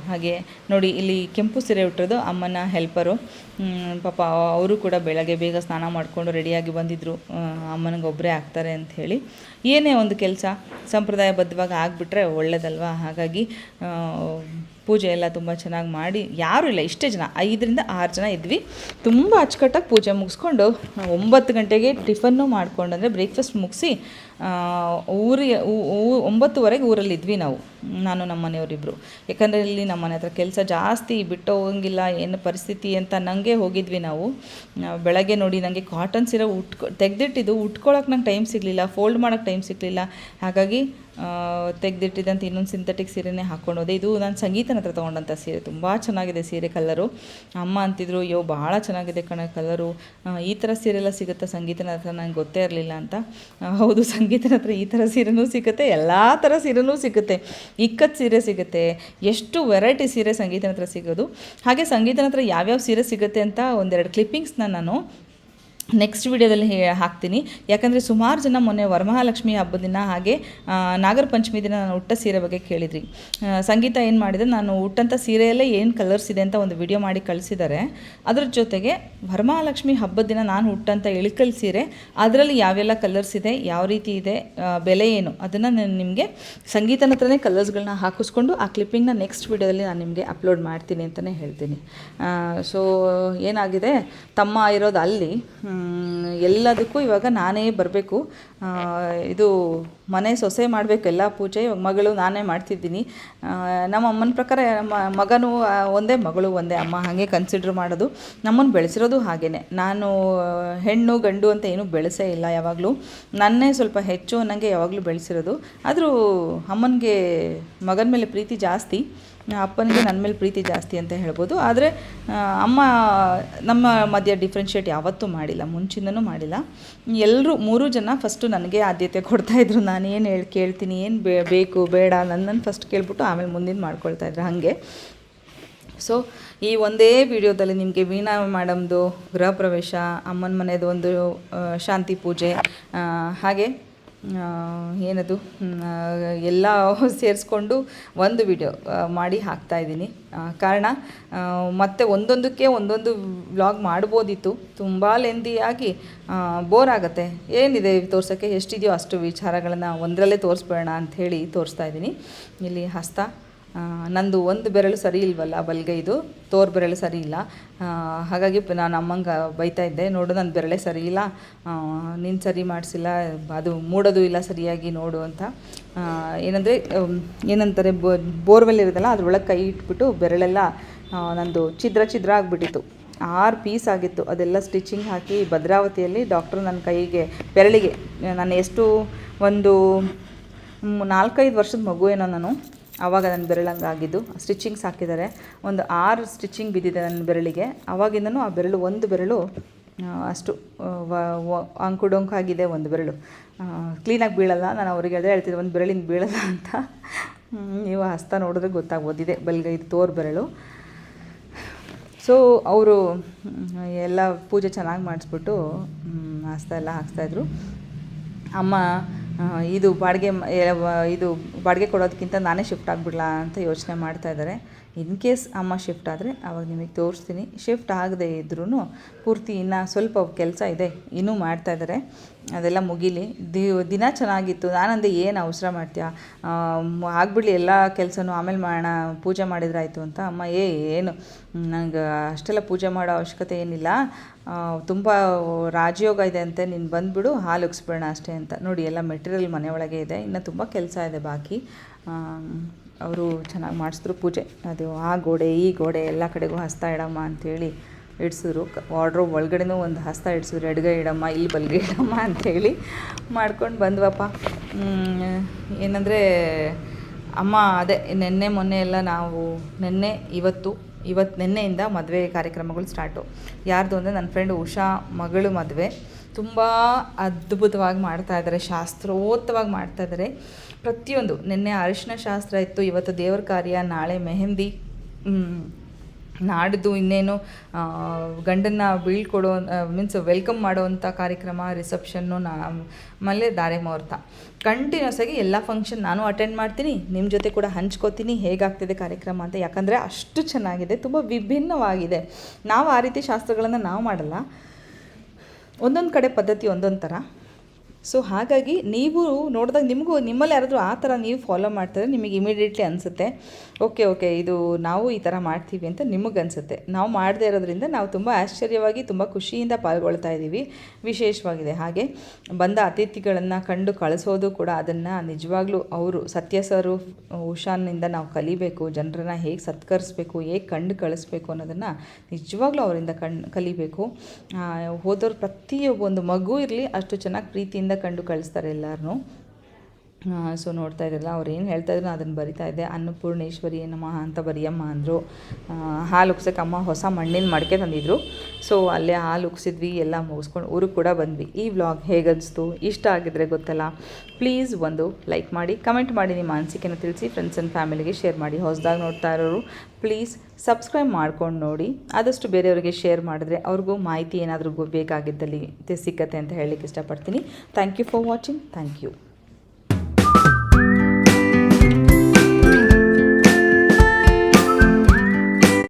ಹಾಗೆ ನೋಡಿ ಇಲ್ಲಿ ಕೆಂಪು ಸೀರೆ ಉಟ್ಟಿರೋದು ಅಮ್ಮನ ಹೆಲ್ಪರು ಪಾಪ ಅವರು ಕೂಡ ಬೆಳಗ್ಗೆ ಬೇಗ ಸ್ನಾನ ಮಾಡಿಕೊಂಡು ರೆಡಿಯಾಗಿ ಬಂದಿದ್ದರು ಅಮ್ಮನಿಗೆ ಒಬ್ಬರೇ ಆಗ್ತಾರೆ ಅಂತ ಹೇಳಿ. ಏನೇ ಒಂದು ಕೆಲಸ, ಸಂಪ್ರದಾಯಬದ್ಧವಾಗಿ ಆಗಿಬಿಟ್ರೆ ಒಳ್ಳೇದಲ್ವಾ? ಹಾಗಾಗಿ ಪೂಜೆ ಎಲ್ಲ ತುಂಬ ಚೆನ್ನಾಗಿ ಮಾಡಿ, ಯಾರೂ ಇಲ್ಲ, ಇಷ್ಟೇ ಜನ, ಐದರಿಂದ ಆರು ಜನ ಇದ್ವಿ. ತುಂಬ ಅಚ್ಚುಕಟ್ಟಾಗಿ ಪೂಜೆ ಮುಗಿಸ್ಕೊಂಡು ಒಂಬತ್ತು ಗಂಟೆಗೆ ಟಿಫನ್ನು ಮಾಡ್ಕೊಂಡು, ಅಂದರೆ ಬ್ರೇಕ್ಫಾಸ್ಟ್ ಮುಗಿಸಿ ಊರಿ ಒಂಬತ್ತುವರೆಗೆ ಊರಲ್ಲಿ ಇದ್ವಿ ನಾವು, ನಾನು ನಮ್ಮ ಮನೆಯವರಿಬ್ಬರು ಯಾಕಂದರೆ ಇಲ್ಲಿ ನಮ್ಮ ಮನೆ ಹತ್ರ ಕೆಲಸ ಜಾಸ್ತಿ ಬಿಟ್ಟು ಹೋಗಂಗಿಲ್ಲ, ಏನು ಪರಿಸ್ಥಿತಿ ಅಂತ ನನಗೆ ಹೋಗಿದ್ವಿ ನಾವು. ಬೆಳಗ್ಗೆ ನೋಡಿ ನನಗೆ ಕಾಟನ್ ಇರೋ ಉಟ್ಕೊ, ತೆಗೆದಿಟ್ಟಿದ್ದು ಉಟ್ಕೊಳಕ್ಕೆ ನಂಗೆ ಟೈಮ್ ಸಿಗಲಿಲ್ಲ ಫೋಲ್ಡ್ ಮಾಡೋಕ್ಕೆ ಟೈಮ್ ಸಿಗಲಿಲ್ಲ. ಹಾಗಾಗಿ ತೆಗೆದಿಟ್ಟಿದ್ದಂಥ ಇನ್ನೊಂದು ಸಿಂಥೆಟಿಕ್ ಸೀರೆನೇ ಹಾಕ್ಕೊಂಡು ಹೋದೆ ಇದು ನಾನು ಸಂಗೀತನ ಹತ್ರ ತೊಗೊಂಡಂಥ ಸೀರೆ. ತುಂಬ ಚೆನ್ನಾಗಿದೆ ಸೀರೆ ಕಲರು ಅಮ್ಮ ಅಂತಿದ್ರು, ಅಯ್ಯೋ ಭಾಳ ಚೆನ್ನಾಗಿದೆ ಕಣ ಕಲರು ಈ ಥರ ಸೀರೆ ಎಲ್ಲ ಸಿಗುತ್ತಾ? ಸಂಗೀತನ ಹತ್ರ ನಂಗೆ ಗೊತ್ತೇ ಇರಲಿಲ್ಲ ಅಂತ. ಹೌದು, ಸಂಗೀತನ ಹತ್ರ ಈ ಥರ ಸೀರೆನೂ ಸಿಗುತ್ತೆ, ಎಲ್ಲ ಥರ ಸೀರೆನೂ ಸಿಗುತ್ತೆ. ಇಕ್ಕತ್ ಸೀರೆ ಸಿಗುತ್ತೆ. ಎಷ್ಟು ವೆರೈಟಿ ಸೀರೆ ಸಂಗೀತನ ಹತ್ರ ಸಿಗೋದು. ಹಾಗೆ ಸಂಗೀತನ ಹತ್ರ ಯಾವ್ಯಾವ ಸೀರೆ ಸಿಗುತ್ತೆ ಅಂತ ಒಂದೆರಡು ಕ್ಲಿಪ್ಪಿಂಗ್ಸ್ನ ನಾನು ನೆಕ್ಸ್ಟ್ ವಿಡಿಯೋದಲ್ಲಿ ಹೇ ಹಾಕ್ತೀನಿ. ಯಾಕಂದರೆ ಸುಮಾರು ಜನ ಮೊನ್ನೆ ವರಮಹಾಲಕ್ಷ್ಮಿ ಹಬ್ಬದ ದಿನ ಹಾಗೆ ನಾಗರ ಪಂಚಮಿ ದಿನ ನಾನು ಉಟ್ಟ ಸೀರೆ ಬಗ್ಗೆ ಕೇಳಿದ್ರಿ. ಸಂಗೀತ ಏನು ಮಾಡಿದೆ, ನಾನು ಉಟ್ಟಂಥ ಸೀರೆಯಲ್ಲೇ ಏನು ಕಲರ್ಸ್ ಇದೆ ಅಂತ ಒಂದು ವಿಡಿಯೋ ಮಾಡಿ ಕಳಿಸಿದ್ದಾರೆ ಅದರ ಜೊತೆಗೆ ವರಮಹಾಲಕ್ಷ್ಮಿ ಹಬ್ಬದ ದಿನ ನಾನು ಹುಟ್ಟಂಥ ಇಳಿಕಲ್ ಸೀರೆ, ಅದರಲ್ಲಿ ಯಾವೆಲ್ಲ ಕಲರ್ಸ್ ಇದೆ, ಯಾವ ರೀತಿ ಇದೆ ಬೆಲೆ ಏನು, ಅದನ್ನು ನಾನು ನಿಮಗೆ ಸಂಗೀತನ ಹತ್ರನೇ ಕಲರ್ಸ್ಗಳನ್ನ ಹಾಕಿಸ್ಕೊಂಡು ಆ ಕ್ಲಿಪ್ಪಿಂಗ್ನ ನೆಕ್ಸ್ಟ್ ವಿಡಿಯೋದಲ್ಲಿ ನಾನು ನಿಮಗೆ ಅಪ್ಲೋಡ್ ಮಾಡ್ತೀನಿ ಅಂತಲೇ ಹೇಳ್ತೀನಿ. ಸೊ ಏನಾಗಿದೆ, ತಮ್ಮ ಇರೋದು ಅಲ್ಲಿ ಎಲ್ಲದಕ್ಕೂ ಇವಾಗ ನಾನೇ ಬರಬೇಕು. ಇದು ಮನೆ ಸೊಸೆ ಮಾಡಬೇಕು, ಎಲ್ಲ ಪೂಜೆ ಇವಾಗ ಮಗಳು ನಾನೇ ಮಾಡ್ತಿದ್ದೀನಿ. ನಮ್ಮ ಅಮ್ಮನ ಪ್ರಕಾರ ನಮ್ಮ ಮಗನು ಒಂದೇ ಮಗಳು, ಒಂದೇ ಅಮ್ಮ, ಹಾಗೆ ಕನ್ಸಿಡ್ರ್ ಮಾಡೋದು. ನಮ್ಮನ್ನು ಬೆಳೆಸಿರೋದು ಹಾಗೇ ನಾನು ಹೆಣ್ಣು, ಗಂಡು ಅಂತ ಏನೂ ಬೆಳೆಸೇ ಇಲ್ಲ ಯಾವಾಗಲೂ. ನನ್ನೇ ಸ್ವಲ್ಪ ಹೆಚ್ಚು ನನಗೆ ಯಾವಾಗಲೂ ಬೆಳೆಸಿರೋದು. ಆದರೂ ಅಮ್ಮನಿಗೆ ಮಗನ ಮೇಲೆ ಪ್ರೀತಿ ಜಾಸ್ತಿ, ಅಪ್ಪನಿಗೆ ನನ್ನ ಮೇಲೆ ಪ್ರೀತಿ ಜಾಸ್ತಿ ಅಂತ ಹೇಳ್ಬೋದು. ಆದರೆ ಅಮ್ಮ ನಮ್ಮ ಮಧ್ಯ ಡಿಫ್ರೆನ್ಷಿಯೇಟ್ ಯಾವತ್ತೂ ಮಾಡಿಲ್ಲ, ಮುಂಚಿಂದನೂ ಮಾಡಿಲ್ಲ. ಎಲ್ಲರೂ ಮೂರು ಜನ ಫಸ್ಟು ನನಗೆ ಆದ್ಯತೆ ಕೊಡ್ತಾಯಿದ್ರು ನಾನು ಏನು ಹೇಳಿ, ಕೇಳ್ತೀನಿ, ಏನು ಬೇಕು, ಬೇಡ ನನ್ನನ್ನು ಫಸ್ಟ್ ಕೇಳ್ಬಿಟ್ಟು ಆಮೇಲೆ ಮುಂದಿನ ಮಾಡ್ಕೊಳ್ತಾ ಇದ್ರು ಹಾಗೆ. ಸೊ ಈ ಒಂದೇ ವಿಡಿಯೋದಲ್ಲಿ ನಿಮಗೆ ವೀಣಾ ಮೇಡಮ್ದು ಗೃಹ ಪ್ರವೇಶ ಅಮ್ಮನ ಮನೆಯದು ಒಂದು ಶಾಂತಿ ಪೂಜೆ ಹಾಗೆ ಏನದು? ಎಲ್ಲ ಸೇರಿಸ್ಕೊಂಡು ಒಂದು ವಿಡಿಯೋ ಮಾಡಿ ಹಾಕ್ತಾಯಿದ್ದೀನಿ ಕಾರಣ ಮತ್ತೆ ಒಂದೊಂದಕ್ಕೆ ಒಂದೊಂದು ವ್ಲಾಗ್ ಮಾಡ್ಬೋದಿತ್ತು. ತುಂಬ ಲೆಂದಿಯಾಗಿ ಬೋರ್ ಆಗುತ್ತೆ. ಏನಿದೆ ತೋರ್ಸೋಕ್ಕೆ? ಎಷ್ಟಿದೆಯೋ ಅಷ್ಟು ವಿಚಾರಗಳನ್ನು ಒಂದರಲ್ಲೇ ತೋರಿಸ್ಬೇಡ ಅಂಥೇಳಿ ತೋರಿಸ್ತಾ ಇದ್ದೀನಿ. ಇಲ್ಲಿ ಹಸ್ತ ನಂದು ಒಂದು ಬೆರಳು ಸರಿ ಇಲ್ವಲ್ಲ ಬಲ್ಗೈದು ತೋರ್ ಬೆರಳು ಸರಿ ಇಲ್ಲ. ಹಾಗಾಗಿ ನಾನು ಅಮ್ಮಂಗೆ ಬೈತಾ ಇದ್ದೆ, ನೋಡು ನನ್ನ ಬೆರಳೆ ಸರಿ ಇಲ್ಲ. ನೀನು ಸರಿ ಮಾಡಿಸಿಲ್ಲ, ಅದು ಮೂಡೋದು ಇಲ್ಲ ಸರಿಯಾಗಿ ನೋಡು ಅಂತ. ಏನಂದರೆ ಏನಂತಾರೆ ಬೋರ್ವೆಲ್ ಇರೋದಲ್ಲ ಅದರೊಳಗೆ ಕೈ ಇಟ್ಬಿಟ್ಟು ಬೆರಳೆಲ್ಲ ನಂದು ಛಿದ್ರ ಛಿದ್ರ ಆಗಿಬಿಟ್ಟಿತ್ತು. ಆರು ಪೀಸ್ ಆಗಿತ್ತು. ಅದೆಲ್ಲ ಸ್ಟಿಚಿಂಗ್ ಹಾಕಿ ಭದ್ರಾವತಿಯಲ್ಲಿ ಡಾಕ್ಟ್ರು ನನ್ನ ಕೈಗೆ, ಬೆರಳಿಗೆ, ನಾನು ಎಷ್ಟು ಒಂದು ನಾಲ್ಕೈದು ವರ್ಷದ ಮಗು ಏನೋ ನಾನು. ಆವಾಗ ನನ್ನ ಬೆರಳಂಗೆ ಆಗಿದ್ದು ಸ್ಟಿಚಿಂಗ್ಸ್ ಹಾಕಿದ್ದಾರೆ. ಒಂದು ಆರು ಸ್ಟಿಚಿಂಗ್ ಬಿದ್ದಿದೆ ನನ್ನ ಬೆರಳಿಗೆ. ಆವಾಗಿಂದನೂ ಆ ಬೆರಳು, ಒಂದು ಬೆರಳು ಅಷ್ಟು ಅಂಕುಡೊಂಕು ಆಗಿದೆ ವ- ಅಂಕುಡೊಂಕಾಗಿದೆ ಒಂದು ಬೆರಳು. ಕ್ಲೀನಾಗಿ ಬೀಳಲ್ಲ. ನಾನು ಅವ್ರಿಗೆ ಹೇಳಿದ್ರೆ ಹೇಳ್ತಿದ್ದೆ, ಒಂದು ಬೆರಳಿಂದ ಬೀಳಲ್ಲ ಅಂತ. ನೀವು ಹಸ್ತ ನೋಡಿದ್ರೆ ಗೊತ್ತಾಗ್ಬೋದಿದೆ. ಬಲ್ಗೈದು ತೋರ್ ಬೆರಳು. ಸೊ ಅವರು ಎಲ್ಲ ಪೂಜೆ ಚೆನ್ನಾಗಿ ಮಾಡಿಸ್ಬಿಟ್ಟು ಹಸ್ತ ಎಲ್ಲ ಹಾಕ್ಸ್ತಾಯಿದ್ರು ಅಮ್ಮ ಇದು ಬಾಡಿಗೆ ಇದು ಬಾಡಿಗೆ ಕೊಡೋದಕ್ಕಿಂತ ನಾನೇ ಶಿಫ್ಟ್ ಆಗಿಬಿಡ್ಲಾ ಅಂತ ಯೋಚನೆ ಮಾಡ್ತಾ ಇದ್ದಾರೆ. ಇನ್ ಕೇಸ್ ಅಮ್ಮ ಶಿಫ್ಟ್ ಆದರೆ ಅವಾಗ ನಿಮಗೆ ತೋರಿಸ್ತೀನಿ. ಶಿಫ್ಟ್ ಆಗದೆ ಇದ್ರೂ ಪೂರ್ತಿ ಇನ್ನೂ ಸ್ವಲ್ಪ ಕೆಲಸ ಇದೆ. ಇನ್ನೂ ಮಾಡ್ತಾ ಇದ್ದಾರೆ. ಅದೆಲ್ಲ ಮುಗೀಲಿ. ದಿನ ಚೆನ್ನಾಗಿತ್ತು. ನಾನಂದೆ ಏನು ಅವಸರ ಮಾಡ್ತೀಯಾ? ಆಗಿಬಿಡ್ಲಿ ಎಲ್ಲ ಕೆಲಸನೂ ಆಮೇಲೆ ಮಾಡೋಣ, ಪೂಜೆ ಮಾಡಿದ್ರಾಯ್ತು ಅಂತ ಅಮ್ಮ, ಏ, ಏನು? ನಂಗೆ ಅಷ್ಟೆಲ್ಲ ಪೂಜೆ ಮಾಡೋ ಅವಶ್ಯಕತೆ ಏನಿಲ್ಲ. ತುಂಬ ರಾಜಯೋಗ ಇದೆ ಅಂತೆ ನೀನು ಬಂದುಬಿಡು, ಹಾಲು ಉಗಿಸ್ಬಿಡೋಣ ಅಷ್ಟೇ ಅಂತ. ನೋಡಿ, ಎಲ್ಲ ಮೆಟೀರಿಯಲ್ ಮನೆಯೊಳಗೆ ಇದೆ. ಇನ್ನು ತುಂಬ ಕೆಲಸ ಇದೆ ಬಾಕಿ. ಅವರು ಚೆನ್ನಾಗಿ ಮಾಡಿಸಿದ್ರು ಪೂಜೆ. ಅದು ಆ ಗೋಡೆ, ಈ ಗೋಡೆ ಎಲ್ಲ ಕಡೆಗೂ ಹಸ್ತಾ ಇಡಮ್ಮ ಅಂಥೇಳಿ ಇಡ್ಸಿದ್ರು. ವಾರ್ಡ್ರೋಬ್ ಒಳಗಡೆನೂ ಒಂದು ಹಸ್ತ ಇಡ್ಸಿದ್ರು. ಎಡಗೈ ಇಡಮ್ಮ, ಇಲ್ಲಿ ಬಲ್ಗೆ ಇಡಮ್ಮ ಅಂಥೇಳಿ ಮಾಡ್ಕೊಂಡು ಬಂದ್ವಪ್ಪ. ಏನಂದರೆ ಅಮ್ಮ ಅದೇ, ನಿನ್ನೆ ಮೊನ್ನೆ ಎಲ್ಲ ನಾವು, ನಿನ್ನೆ, ಇವತ್ತು ಇವತ್ತು ನಿನ್ನೆಯಿಂದ ಮದುವೆ ಕಾರ್ಯಕ್ರಮಗಳು ಸ್ಟಾರ್ಟು. ಯಾರ್ದು ಅಂದರೆ ನನ್ನ ಫ್ರೆಂಡ್ ಉಷಾ ಮಗಳು ಮದುವೆ. ತುಂಬ ಅದ್ಭುತವಾಗಿ ಮಾಡ್ತಾ ಇದ್ದಾರೆ ಶಾಸ್ತ್ರೋತ್ತವಾಗಿ ಮಾಡ್ತಾ ಇದ್ದಾರೆ ಪ್ರತಿಯೊಂದು. ನಿನ್ನೆ ಅರಿಶಿನ ಶಾಸ್ತ್ರ ಇತ್ತು, ಇವತ್ತು ದೇವ್ರ ಕಾರ್ಯ, ನಾಳೆ ಮೆಹಂದಿ ಮ್, ನಾಡಿದ್ದು ಇನ್ನೇನು ಗಂಡನ್ನ ಬೀಳ್ಕೊಡೋ ಮೀನ್ಸ್ ವೆಲ್ಕಮ್ ಮಾಡುವಂಥ ಕಾರ್ಯಕ್ರಮ ರಿಸೆಪ್ಷನ್ನು ನಾ ದಾರೆ ಮುಹೂರ್ತ ಕಂಟಿನ್ಯೂಸ್ ಆಗಿ ಎಲ್ಲ ಫಂಕ್ಷನ್ ನಾನು ಅಟೆಂಡ್ ಮಾಡ್ತೀನಿ ನಿಮ್ಮ ಜೊತೆ ಕೂಡ ಹಂಚ್ಕೋತೀನಿ ಹೇಗಾಗ್ತಿದೆ ಕಾರ್ಯಕ್ರಮ ಅಂತ. ಯಾಕಂದರೆ ಅಷ್ಟು ಚೆನ್ನಾಗಿದೆ ತುಂಬ ವಿಭಿನ್ನವಾಗಿದೆ. ನಾವು ಆ ರೀತಿ ಶಾಸ್ತ್ರಗಳನ್ನು ನಾವು ಮಾಡಲ್ಲ. ಒಂದೊಂದು ಕಡೆ ಪದ್ಧತಿ ಒಂದೊಂದು ಥರ ಸೊ ಹಾಗಾಗಿ ನೀವು ನೋಡಿದಾಗ ನಿಮಗೂ ನಿಮ್ಮಲ್ಲಿ ಯಾರಾದರೂ ಆ ಥರ ನೀವು ಫಾಲೋ ಮಾಡ್ತಾರೆ ನಿಮಗೆ ಇಮಿಡಿಯೇಟ್ಲಿ ಅನಿಸುತ್ತೆ. ಓಕೆ ಓಕೆ ಇದು ನಾವು ಈ ಥರ ಮಾಡ್ತೀವಿ ಅಂತ ನಿಮಗೆ ಅನಿಸುತ್ತೆ. ನಾವು ಮಾಡದೇ ಇರೋದ್ರಿಂದ ನಾವು ತುಂಬ ಆಶ್ಚರ್ಯವಾಗಿ, ತುಂಬ ಖುಷಿಯಿಂದ ಪಾಲ್ಗೊಳ್ತಾ ಇದ್ದೀವಿ. ವಿಶೇಷವಾಗಿದೆ. ಹಾಗೆ ಬಂದ ಅತಿಥಿಗಳನ್ನು ಕಂಡು ಕಳಿಸೋದು ಕೂಡ ಅದನ್ನು ನಿಜವಾಗ್ಲೂ ಅವರು, ಸತ್ಯ ಸರು ಉಷಾನಿಂದ ನಾವು ಕಲಿಬೇಕು, ಜನರನ್ನ ಹೇಗೆ ಸತ್ಕರಿಸ್ಬೇಕು, ಹೇಗೆ ಕಂಡು ಕಳಿಸ್ಬೇಕು ಅನ್ನೋದನ್ನು ನಿಜವಾಗ್ಲೂ ಅವರಿಂದ ಕಣ್ ಕಲಿಬೇಕು. ಹೋದವ್ರು ಪ್ರತಿಯೊಬ್ಬೊಂದು ಮಗು ಇರಲಿ, ಅಷ್ಟು ಚೆನ್ನಾಗಿ ಪ್ರೀತಿಯಿಂದ ಕಂಡು ಕಳಿಸ್ತಾರೆ ಎಲ್ಲರನ್ನೂ ಸೊ ನೋಡ್ತಾ ಇದ್ದಿಲ್ಲ ಅವ್ರು ಏನು ಹೇಳ್ತಾ ಇದ್ರು ಅದನ್ನು ಬರಿತಾ ಇದ್ದೆ. ಅನ್ನಪೂರ್ಣೇಶ್ವರಿ ಏನಮ್ಮ ಅಂತ ಬರಿಯಮ್ಮ ಅಂದರು. ಹಾಲು ಉಗ್ಸಕ್ಕೆ ಅಮ್ಮ ಹೊಸ ಮಣ್ಣಿನ ಮಡಿಕೆ ತಂದಿದ್ರು. ಸೊ ಅಲ್ಲೇ ಹಾಲು ಉಗ್ಸಿದ್ವಿ, ಎಲ್ಲ ಮುಗಿಸ್ಕೊಂಡು ಊರು ಕೂಡ ಬಂದ್ವಿ. ಈ ವ್ಲಾಗ್ ಹೇಗನ್ನಿಸ್ತು ಇಷ್ಟ ಆಗಿದ್ರೆ ಗೊತ್ತಲ್ಲ? ಪ್ಲೀಸ್ ಒಂದು ಲೈಕ್ ಮಾಡಿ ಕಮೆಂಟ್ ಮಾಡಿ ನಿಮ್ಮ ಅನಿಸಿಕೆನ ತಿಳಿಸಿ ಫ್ರೆಂಡ್ಸ್ ಆ್ಯಂಡ್ ಫ್ಯಾಮಿಲಿಗೆ ಶೇರ್ ಮಾಡಿ. ಹೊಸದಾಗಿ ನೋಡ್ತಾ ಇರೋರು ಪ್ಲೀಸ್ ಸಬ್ಸ್ಕ್ರೈಬ್ ಮಾಡ್ಕೊಂಡು ನೋಡಿ. ಆದಷ್ಟು ಬೇರೆಯವರಿಗೆ ಶೇರ್ ಮಾಡಿದ್ರೆ ಅವ್ರಿಗೂ ಮಾಹಿತಿ ಏನಾದರೂ ಬೇಕಾಗಿದ್ದಲ್ಲಿ ಸಿಕ್ಕತ್ತೆ ಅಂತ ಹೇಳಲಿಕ್ಕೆ ಇಷ್ಟಪಡ್ತೀನಿ. Thank you for watching thank you